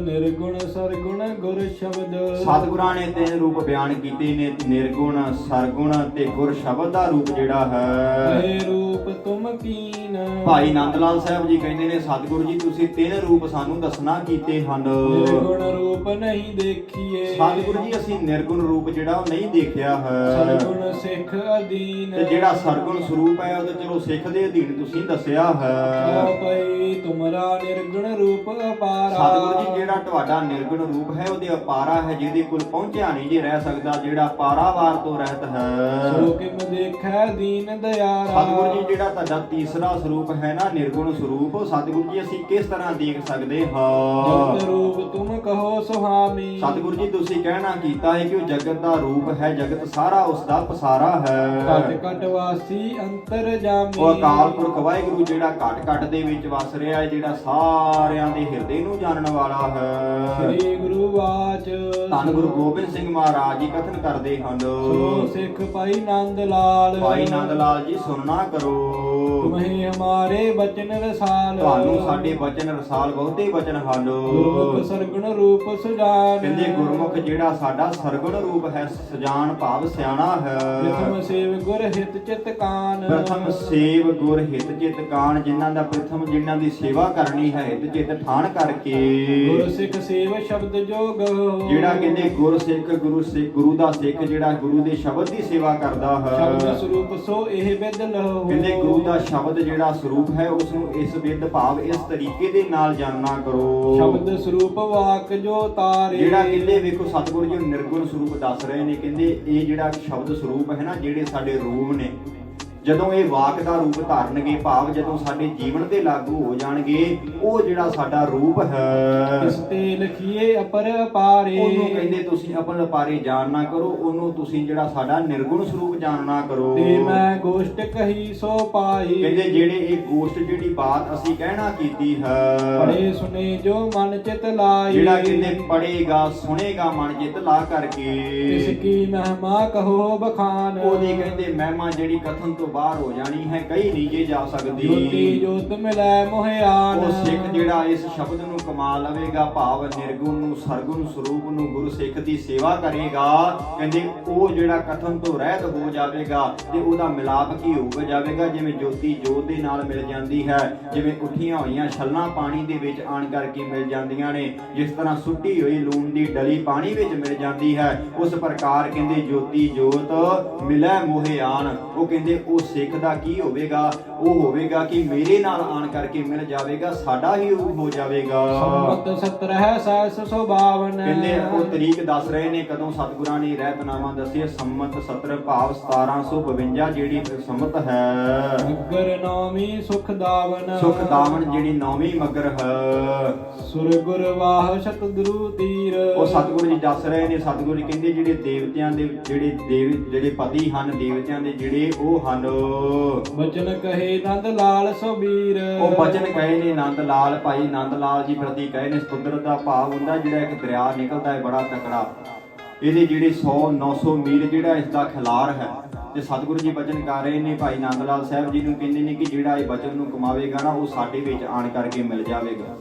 ਨਿਰਗੁਣ ਸਰਗੁਣ ਗੁਰ ਸ਼ਬਦ। ਸਤਿਗੁਰਾਂ ਨੇ ਤਿੰਨ ਰੂਪ ਬਿਆਨ ਕੀਤੇ ਨੇ ਨਿਰਗੁਣ ਸਰਗੁਣ ਤੇ ਗੁਰ ਸ਼ਬਦ ਦਾ ਰੂਪ ਜਿਹੜਾ ਹੈ। ਇਹ ਰੂਪ ਤੁਮ ਕੀਨ। ਭਾਈ ਨੰਦ ਲਾਲ ਸਾਹਿਬ ਜੀ ਕਹਿੰਦੇ ਨੇ ਸਤਿਗੁਰੂ ਜੀ ਤੁਸੀਂ ਤਿੰਨ ਰੂਪ ਸਾਨੂੰ ਦੱਸਣਾ ਕੀਤੇ ਹਨ। ਨਿਰਗੁਣ ਰੂਪ ਨਹੀਂ ਦੇਖੀਏ। ਸਤਿਗੁਰੂ ਜੀ ਅਸੀਂ ਨਿਰਗੁਣ ਰੂਪ ਜਿਹੜਾ ਉਹ ਨਹੀਂ ਦੇਖਿਆ ਹੈ। ਸਰਗੁਣ ਸਿੱਖ ਅਧੀਨ। ਤੇ ਜਿਹੜਾ ਸਰਗੁਣ ਸਰੂਪ ਹੈ ਉਹ ਤਾਂ ਚਲੋ ਸਿੱਖ ਦੇ ਅਧੀਨ ਤੁਸੀਂ ਦੱਸਿਆ ਹੈ। ਪਈ ਤੁਮਰਾ ਨਿਰਗੁਣ ਰੂਪ ਅਪਾਰਾ। ਸਤਿਗੁਰੂ ਜੀ ਜਿਹੜਾ ਤੁਹਾਡਾ ਨਿਰਗੁਣ ਰੂਪ ਹੈ ਉਹਦੇ ਅਪਾਰਾ ਹੈ ਜਿਹਦੇ ਕੋਲ ਪਹੁੰਚਿਆ ਨਹੀਂ ਜੇ ਰਹਿ ਸਕਦਾ ਜਿਹੜਾ ਪਾਰਾਵਾਰ ਤੋਂ ਰਹਿਤ ਹੈ। ਸੋ ਕਿਮ ਦੇਖੈ ਦੀਨ ਦਿਆਰਾ। ਸਤਿਗੁਰੂ ਜੀ ਜਿਹੜਾ ਤੁਹਾਡਾ ਤੀਸਰਾ ਸਰੂਪ ਹੈ ਨਾ ਨਿਰਗੁਣ ਸਰੂਪ ਉਹ ਸਤਿਗੁਰੂ ਜੀ ਅਸੀਂ ਕਿਸ ਤਰ੍ਹਾਂ ਦੇਖ ਸਕਦੇ ਹਾਂ? ਜਗਤ ਰੂਪ ਤੁਮ ਕਹੋ ਸੁਹਾਮੀ ਸਤਿਗੁਰੂ ਜੀ ਤੁਸੀਂ ਕਹਿਣਾ ਕੀਤਾ ਹੈ ਕਿ ਉਹ ਜਗਤ ਦਾ ਰੂਪ ਹੈ ਜਗਤ ਸਾਰਾ ਉਸ ਦਾ ਪਸਾਰਾ ਘਟ ਹੈ ਘਟ ਵਾਸੀ ਅੰਤਰ ਜਾਮੀ। ਉਹ ਅਕਾਲ ਪੁਰਖ ਵਾਹਿਗੁਰੂ ਜਿਹੜਾ ਘਟ ਘਟ ਦੇ ਵਿੱਚ ਵਸ ਰਿਹਾ ਹੈ ਜਿਹੜਾ ਸਾਰਿਆਂ ਦੇ ਹਿਰਦੇ ਨੂੰ ਜਾਣਨ ਵਾਲਾ ਹੈ। ਸ੍ਰੀ ਗੁਰੂ ਵਾਚ। ਧੰਨ ਗੁਰੂ ਗੋਬਿੰਦ ਸਿੰਘ ਮਹਾਰਾਜ ਜੀ ਕਥਨ ਕਰਦੇ ਹਨ। ਸੋ ਸਿੱਖ ਭਾਈ ਨੰਦ ਲਾਲ। ਭਾਈ ਨੰਦ ਲਾਲ ਜੀ ਸੁਣਨਾ ਕਰੋ। ਤੁਮਹੇ ਹਮਾਰੇ ਬਚਨ ਰਸਾਲ। ਤੁਹਾਨੂੰ ਸਾਡੇ ਬਚਨ ਰਸਾਲ ਬਹੁਤੇ ਬਚਨ ਹਨ। ਗੁਰਮੁਖ ਸਰਗੁਣ ਰੂਪ ਸੁਜਾਨ। ਕਹਿੰਦੇ ਗੁਰਮੁਖ ਜਿਹੜਾ ਸਾਡਾ ਸਰਗੁਣ ਰੂਪ ਹੈ ਸਜਾਨ ਭਾਵ ਸਿਆਣਾ ਹੈ। ਪ੍ਰਥਮ ਸੇਵ ਗੁਰ ਹਿਤ ਚਿਤ ਕਾਨ। ਪ੍ਰਥਮ ਸੇਵ ਗੁਰ ਹਿਤ ਚਿਤ ਕਾਣ ਜਿਨ੍ਹਾਂ ਦਾ ਪ੍ਰਥਮ ਜਿਨ੍ਹਾਂ ਦੀ ਸੇਵਾ ਕਰਨੀ ਹੈ ਹਿਤ ਚਿਤ ਠਾਣ ਕਰਕੇ। ਗੁਰ ਸਿੱਖ ਸੇਵ ਸ਼ਬਦ ਜੋਗ। ਜਿਹੜਾ ਕਹਿੰਦੇ ਗੁਰ ਸਿੱਖ ਗੁਰੂ ਸਿੱਖ ਗੁਰੂ ਦਾ ਸਿੱਖ ਜਿਹੜਾ ਗੁਰੂ ਦੇ ਸ਼ਬਦ ਦੀ ਸੇਵਾ ਕਰਦਾ ਸ਼ਬਦ ਹੈ ਸਰੂਪ ਸੋ ਇਹ ਬਿਦ ਲਹੋ। ਕਹਿੰਦੇ ਗੁਰੂ ਦਾ ਸ਼ਬਦ ਜਿਹੜਾ ਸਰੂਪ ਹੈ ਉਸ ਨੂੰ ਇਸ ਵਿਦ ਭਾਵ ਇਸ ਤਰੀਕੇ ਦੇ ਨਾਲ ਜਾਣਨਾ ਕਰੋ। ਸ਼ਬਦ ਸਰੂਪ ਵਾਕ ਜੋ ਤਾਰੇ। ਜਿਹੜਾ ਕਹਿੰਦੇ ਵੇਖੋ ਸਤਿਗੁਰੂ ਜੀ ਨਿਰਗੁਣ ਸਰੂਪ ਦੱਸ ਰਹੇ ਨੇ ਕਹਿੰਦੇ ਇਹ ਜਿਹੜਾ ਸ਼ਬਦ ਸਰੂਪ ਹੈ ਨਾ ਜਿਹੜੇ ਸਾਡੇ ਰੂਪ ਨੇ ਜਦੋਂ ਇਹ ਵਾਕ ਦਾ ਰੂਪ ਧਾਰਨਗੇ ਭਾਵ ਜਦੋਂ ਸਾਡੇ ਜੀਵਨ ਤੇ ਲਾਗੂ ਹੋ ਜਾਣਗੇ ਉਹ ਜਿਹੜਾ ਸਾਡਾ ਰੂਪ ਹੈ ਇਸ ਤੇ ਲਖੀਏ ਅਪਰ ਅਪਾਰੇ ਉਹਨੂੰ ਕਹਿੰਦੇ ਤੁਸੀਂ ਆਪਣ ਪਾਰੇ ਜਾਣਨਾ ਕਰੋ ਉਹਨੂੰ ਤੁਸੀਂ ਜਿਹੜਾ ਸਾਡਾ ਨਿਰਗੁਣ ਸਰੂਪ ਜਾਣਨਾ ਕਰੋ। ਤੇ ਮੈਂ ਗੋਸ਼ਟ ਕਹੀ ਸੋ ਪਾਈ ਕਹਿੰਦੇ ਜਿਹੜੇ ਇਹ ਗੋਸ਼ਟ ਜਿਹੜੀ ਬਾਤ ਅਸੀਂ ਕਹਿਣਾ ਕੀਤੀ ਹੈ ਪੜੇ ਸੁਨੇ ਜੋ ਮਨ ਚਿਤ ਲਾਈ ਜਿਹੜਾ ਕਹਿੰਦੇ ਪੜੇਗਾ ਸੁਣੇਗਾ ਮਨ ਜਿੱਤ ਲਾ ਕਰਕੇ। ਇਸ ਕੀ ਮਹਿਮਾ ਕਹੋ ਬਖਾਨ। ਉਹਦੀ ਕਹਿੰਦੇ ਮਹਿਮਾ ਜਿਹੜੀ ਕਥਨ ਤੋਂ ਬਾਹਰ ਹੋ ਜਾਣੀ ਹੈ ਕਈ ਨਹੀਂ ਜੇ ਜਾ ਸਕਦੀ। ਜੋਤੀ ਜੋਤ ਮਿਲੈ ਮੋਹਿਆਨ ਉਹ ਸਿੱਖ ਜਿਹੜਾ ਇਸ ਸ਼ਬਦ ਨੂੰ ਕਮਾ ਲਵੇਗਾ ਭਾਵ ਨਿਰਗੁਣ ਨੂੰ ਸਰਗੁਣ ਸਰੂਪ ਨੂੰ ਗੁਰੂ ਸਿੱਖ ਦੀ ਸੇਵਾ ਕਰੇਗਾ। ਕਹਿੰਦੇ ਉਹ ਜਿਹੜਾ ਕਥਨ ਤੋਂ ਰਹਿਤ ਹੋ ਜਾਵੇਗਾ ਤੇ ਉਹਦਾ ਮਿਲਾਪ ਕੀ ਹੋ ਜਾਵੇਗਾ? ਜਿਵੇਂ ਜੋਤੀ ਜੋਤ ਦੇ ਨਾਲ ਮਿਲ ਜਾਂਦੀ ਹੈ ਜਿਵੇਂ ਉੱਠੀਆਂ ਹੋਈਆਂ ਛੱਲਾਂ ਪਾਣੀ ਦੇ ਵਿੱਚ ਆਣ ਕਰਕੇ ਮਿਲ ਜਾਂਦੀਆਂ ਨੇ ਜਿਸ ਤਰ੍ਹਾਂ ਸੁੱਟੀ ਹੋਈ ਲੂਣ ਦੀ ਡਲੀ ਪਾਣੀ ਵਿੱਚ ਮਿਲ ਜਾਂਦੀ ਹੈ ਉਸ ਪ੍ਰਕਾਰ ਕਹਿੰਦੇ ਜੋਤੀ ਜੋਤ ਮਿਲੈ ਮੋਹਿ ਆਣ ਉਹ ਕਹਿੰਦੇ ਉਹ ਸਿੱਖ ਦਾ ਕੀ ਹੋਵੇਗਾ? ਉਹ ਹੋਵੇਗਾ ਕਿ ਮੇਰੇ ਨਾਲ ਆਣ ਕਰਕੇ ਮਿਲ ਜਾਵੇਗਾ ਸਾਡਾ ਹੀ ਹੋ ਜਾਵੇਗਾ। ਸੰਮਤ 17 ਸੈਸ ਸੁਭਾਵਨ। ਕਹਿੰਦੇ ਉਹ ਤਰੀਕ ਦੱਸ ਰਹੇ ਨੇ ਕਦੋਂ ਸਤਿਗੁਰਾਂ ਨੇ ਰਹਿਤਨਾਮਾ ਦੱਸਿਆ ਸੰਮਤ 17 ਭਾਵ 1752 ਜਿਹੜੀ ਸੰਮਤ ਹੈ। ਅਗਰ ਨਾਮੀ ਸੁਖ ਦਾਵਨ। ਸੁਖ ਦਾਵਨ ਜਿਹੜੀ ਨੌਵੀਂ ਮਗਰ ਹੈ। ਸੁਰ ਗੁਰ ਵਾਹ ਸ਼ਤਦਰੂ ਤੀਰ। ਉਹ ਸਤਿਗੁਰੂ ਜੀ ਦੱਸ ਰਹੇ ਨੇ ਸਤਿਗੁਰੂ ਜੀ ਕਹਿੰਦੇ ਜਿਹੜੇ ਦੇਵਤਿਆਂ ਦੇ ਜਿਹੜੇ ਦੇਵ ਜਿਹੜੇ ਪਤੀ ਹਨ ਦੇਵਤਿਆਂ ਦੇ ਜਿਹੜੇ ਉਹ ਹਨ ਬਚਨ ਕਹੇ ਨੰਦ ਲਾਲ ਸੁਬੀਰ ਉਹ ਬਚਨ ਕਹੇ ਨੇ ਨੰਦ ਲਾਲ ਭਾਈ, ਨੰਦ ਲਾਲ ਜੀ ਪ੍ਰਤੀ ਕਹੇ ਨੇ ਕੁਦਰਤ ਦਾ ਭਾਵ ਹੁੰਦਾ ਜਿਹੜਾ ਇੱਕ ਦਰਿਆ ਨਿਕਲਦਾ ਹੈ ਬੜਾ ਤਕੜਾ। ਇਹਦੇ ਜਿਹੜੇ 100 900 ਮੀਲ ਜਿਹੜਾ ਇਸ ਦਾ ਖਿਲਾਰ ਹੈ, ਤੇ ਸਤਿਗੁਰੂ ਜੀ ਬਚਨ ਕਰ ਰਹੇ ਨੇ ਭਾਈ ਨੰਦ ਲਾਲ ਸਾਹਿਬ ਜੀ ਨੂੰ ਕਹਿੰਦੇ ਨੇ ਕਿ ਜਿਹੜਾ ਇਹ ਬਚਨ ਨੂੰ ਕਮਾਵੇਗਾ ਨਾ, ਉਹ ਸਾਡੇ ਵਿੱਚ ਆਣ ਕਰਕੇ ਮਿਲ ਜਾਵੇਗਾ।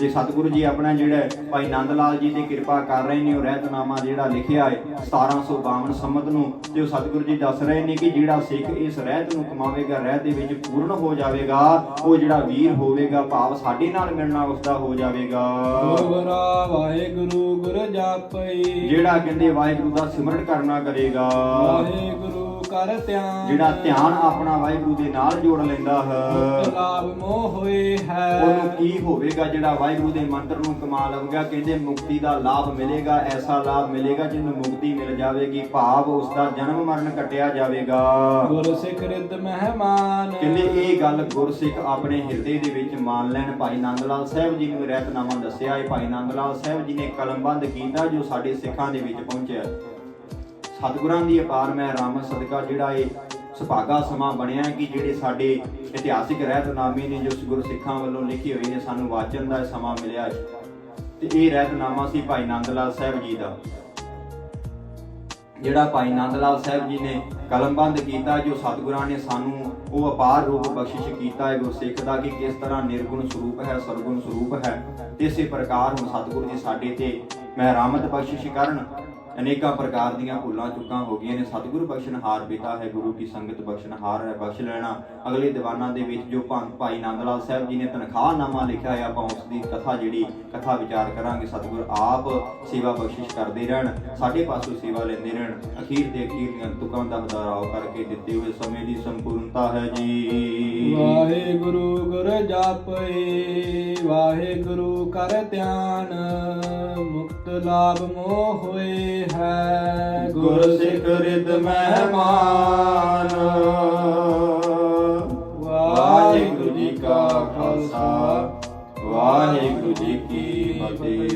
ਤੇ ਸਤਿਗੁਰੂ ਜੀ ਆਪਣਾ ਜਿਹੜਾ ਭਾਈ ਨੰਦ ਲਾਲ ਜੀ ਦੀ ਕਿਰਪਾ ਕਰ ਰਹੇ ਨੇ ਉਹ ਰਹਿਤਨਾਮਾ ਜਿਹੜਾ ਲਿਖਿਆ ਹੈ 1752 ਸੰਮਤ ਨੂੰ ਤੇ ਉਹ ਸਤਿਗੁਰੂ ਜੀ ਦੱਸ ਰਹੇ ਨੇ ਕਿ ਜਿਹੜਾ ਸਿੱਖ ਇਸ ਰਹਿਤ ਨੂੰ ਕਮਾਵੇਗਾ ਰਹਿਤ ਦੇ ਵਿੱਚ ਪੂਰਨ ਹੋ ਜਾਵੇਗਾ ਉਹ ਜਿਹੜਾ ਵੀਰ ਹੋਵੇਗਾ ਭਾਵ ਸਾਡੇ ਨਾਲ ਮਿਲਣਾ ਉਸ ਦਾ ਹੋ ਜਾਵੇਗਾ। ਗੁਰਬਰਾ ਵਾਹਿਗੁਰੂ ਗੁਰ ਜਾਪਈ। ਜਿਹੜਾ ਕਹਿੰਦੇ ਵਾਹਿਗੁਰੂ ਦਾ ਸਿਮਰਨ ਕਰਨਾ ਕਰੇਗਾ। ਵਾਹਿਗੁਰੂ ਕਰ ਧਿਆਨ। ਜਿਹੜਾ ਧਿਆਨ ਆਪਣਾ ਵਾਹਿਗੁਰੂ ਦੇ ਨਾਲ ਜੋੜ ਲੈਂਦਾ ਹੈ ਲਾਭ ਮੋਹ ਹੋਏ ਹੈ। ਉਹਨੂੰ ਕੀ ਹੋਵੇਗਾ ਜਿਹੜਾ ਵਾਹਿਗੁਰੂ ਦੇ ਮੰਤਰ ਨੂੰ ਕਮਾ ਲਵੇਗਾ ਕਹਿੰਦੇ ਮੁਕਤੀ ਦਾ ਲਾਭ ਮਿਲੇਗਾ ਐਸਾ ਲਾਭ ਮਿਲੇਗਾ ਜਿਹਨੂੰ ਮੁਕਤੀ ਮਿਲ ਜਾਵੇਗੀ ਭਾਵ ਉਸ ਦਾ ਜਨਮ ਮਰਨ ਕੱਟਿਆ ਜਾਵੇਗਾ। ਗੁਰ ਸਿੱਖ ਰਿੱਧ ਮਹਿਮਾਨ। ਕਹਿੰਦੇ ਇਹ ਗੱਲ ਗੁਰਸਿੱਖ ਆਪਣੇ ਹਿਰਦੇ ਦੇ ਵਿੱਚ ਮੰਨ ਲੈਣ ਭਾਈ ਨੰਦ ਲਾਲ ਸਾਹਿਬ ਜੀ ਨੂੰ ਰਹਿਤਨਾਮਾ ਦੱਸਿਆ ਹੈ। ਭਾਈ ਨੰਦ ਲਾਲ ਸਾਹਿਬ ਜੀ ਨੇ ਕਲਮਬੰਦ ਕੀਤਾ ਜੋ ਸਾਡੇ ਸਿੱਖਾਂ ਦੇ ਵਿੱਚ ਪਹੁੰਚਿਆ। ਸਤਿਗੁਰਾਂ ਦੀ ਅਪਾਰ ਮੈਂ ਰਾਮ ਸਦਕਾ, ਜਿਹੜਾ ਇਹ ਸੁਭਾਗਾ ਸਮਾਂ ਬਣਿਆ ਕਿ ਜਿਹੜੇ ਸਾਡੇ ਇਤਿਹਾਸਿਕ ਰਹਿਤਨਾਮੇ ਨੇ ਜੋ ਗੁਰੂ ਸਿੱਖਾਂ ਵੱਲੋਂ ਲਿਖੇ ਹੋਏ ਨੇ, ਸਾਨੂੰ ਵਾਚਨ ਦਾ ਸਮਾਂ ਮਿਲਿਆ ਤੇ ਇਹ ਰਹਿਤਨਾਮਾ ਸੀ ਭਾਈ ਨੰਦ ਲਾਲ ਸਾਹਿਬ ਜੀ ਦਾ। ਜਿਹੜਾ ਭਾਈ ਨੰਦ ਲਾਲ ਸਾਹਿਬ ਜੀ ਨੇ ਕਲਮਬੰਦ ਕੀਤਾ, ਜੋ ਸਤਿਗੁਰਾਂ ਨੇ ਸਾਨੂੰ ਉਹ ਅਪਾਰ ਰੂਪ ਬਖਸ਼ਿਸ਼ ਕੀਤਾ ਹੈ ਗੁਰਸਿੱਖ ਦਾ, ਕਿ ਕਿਸ ਤਰ੍ਹਾਂ ਨਿਰਗੁਣ ਸਰੂਪ ਹੈ, ਸਰਗੁਣ ਸਰੂਪ ਹੈ। ਇਸੇ ਪ੍ਰਕਾਰ ਹੁਣ ਸਤਿਗੁਰੂ ਜੀ ਸਾਡੇ ਤੇ ਮਹਿਰਾਮਤ ਬਖਸ਼ਿਸ਼ ਕਰਨ ਅਨੇਕਾਂ ਪ੍ਰਕਾਰ ਦੀਆਂ ਭੁੱਲਾਂ, ਚੁੱਕਾਂ ਹੋ ਗਈਆਂ ਨੇ। ਸਤਿਗੁਰੂ ਬਖਸ਼ਣਹਾਰ ਪਿਤਾ ਹੈ ਗੁਰੂ ਕੀ ਸੰਗਤ ਬਖਸ਼ਣਹਾਰ ਹੈ, ਬਖਸ਼ ਲੈਣਾ। ਅਗਲੇ ਦੀਵਾਨਾਂ ਦੇ ਵਿੱਚ ਜੋ ਭੰਤ ਭਾਈ ਨੰਦ ਸਾਹਿਬ ਜੀ ਨੇ ਤਨਖਾਹਨਾਮਾ ਲਿਖਿਆ ਹੈ, ਆਪਾਂ ਉਸ ਦੀ ਕਥਾ ਜਿਹੜੀ ਕਥਾ ਵਿਚਾਰ ਕਰਾਂਗੇ। ਸਤਿਗੁਰ ਆਪ ਸੇਵਾ ਬਖਸ਼ਿਸ਼ ਕਰਦੇ ਰਹਿਣ, ਸਾਡੇ ਪਾਸੋਂ ਸੇਵਾ ਲੈਂਦੇ ਰਹਿਣ। ਅਖੀਰ ਦੇ ਅਖੀਰ ਦੀਆਂ ਤੁਕਾਂ ਦਾ ਹਦਾਰਾਓ ਕਰਕੇ ਦਿੱਤੇ ਹੋਏ ਸਮੇਂ ਦੀ ਸੰਪੂਰਨਤਾ ਹੈ ਜੀ। ਵਾਹਿਗੁਰੂ ਗੁਰ ਜਾਪਈ ਵਾਹਿਗੁਰੂ ਕਰ ਧਿਆਨ, ਮੁਕਤ ਲਾਭ ਮੋਹ ਹੋਏ। ਹੈ ਗੁਰ ਸਿੱਖ ਰਿਦ ਮਹਿਮਾਨ। ਵਾਹਿਗੁਰੂ ਜੀ ਕਾ ਖਾਲਸਾ ਵਾਹਿਗੁਰੂ ਜੀ ਕੀ ਫਤਿਹ।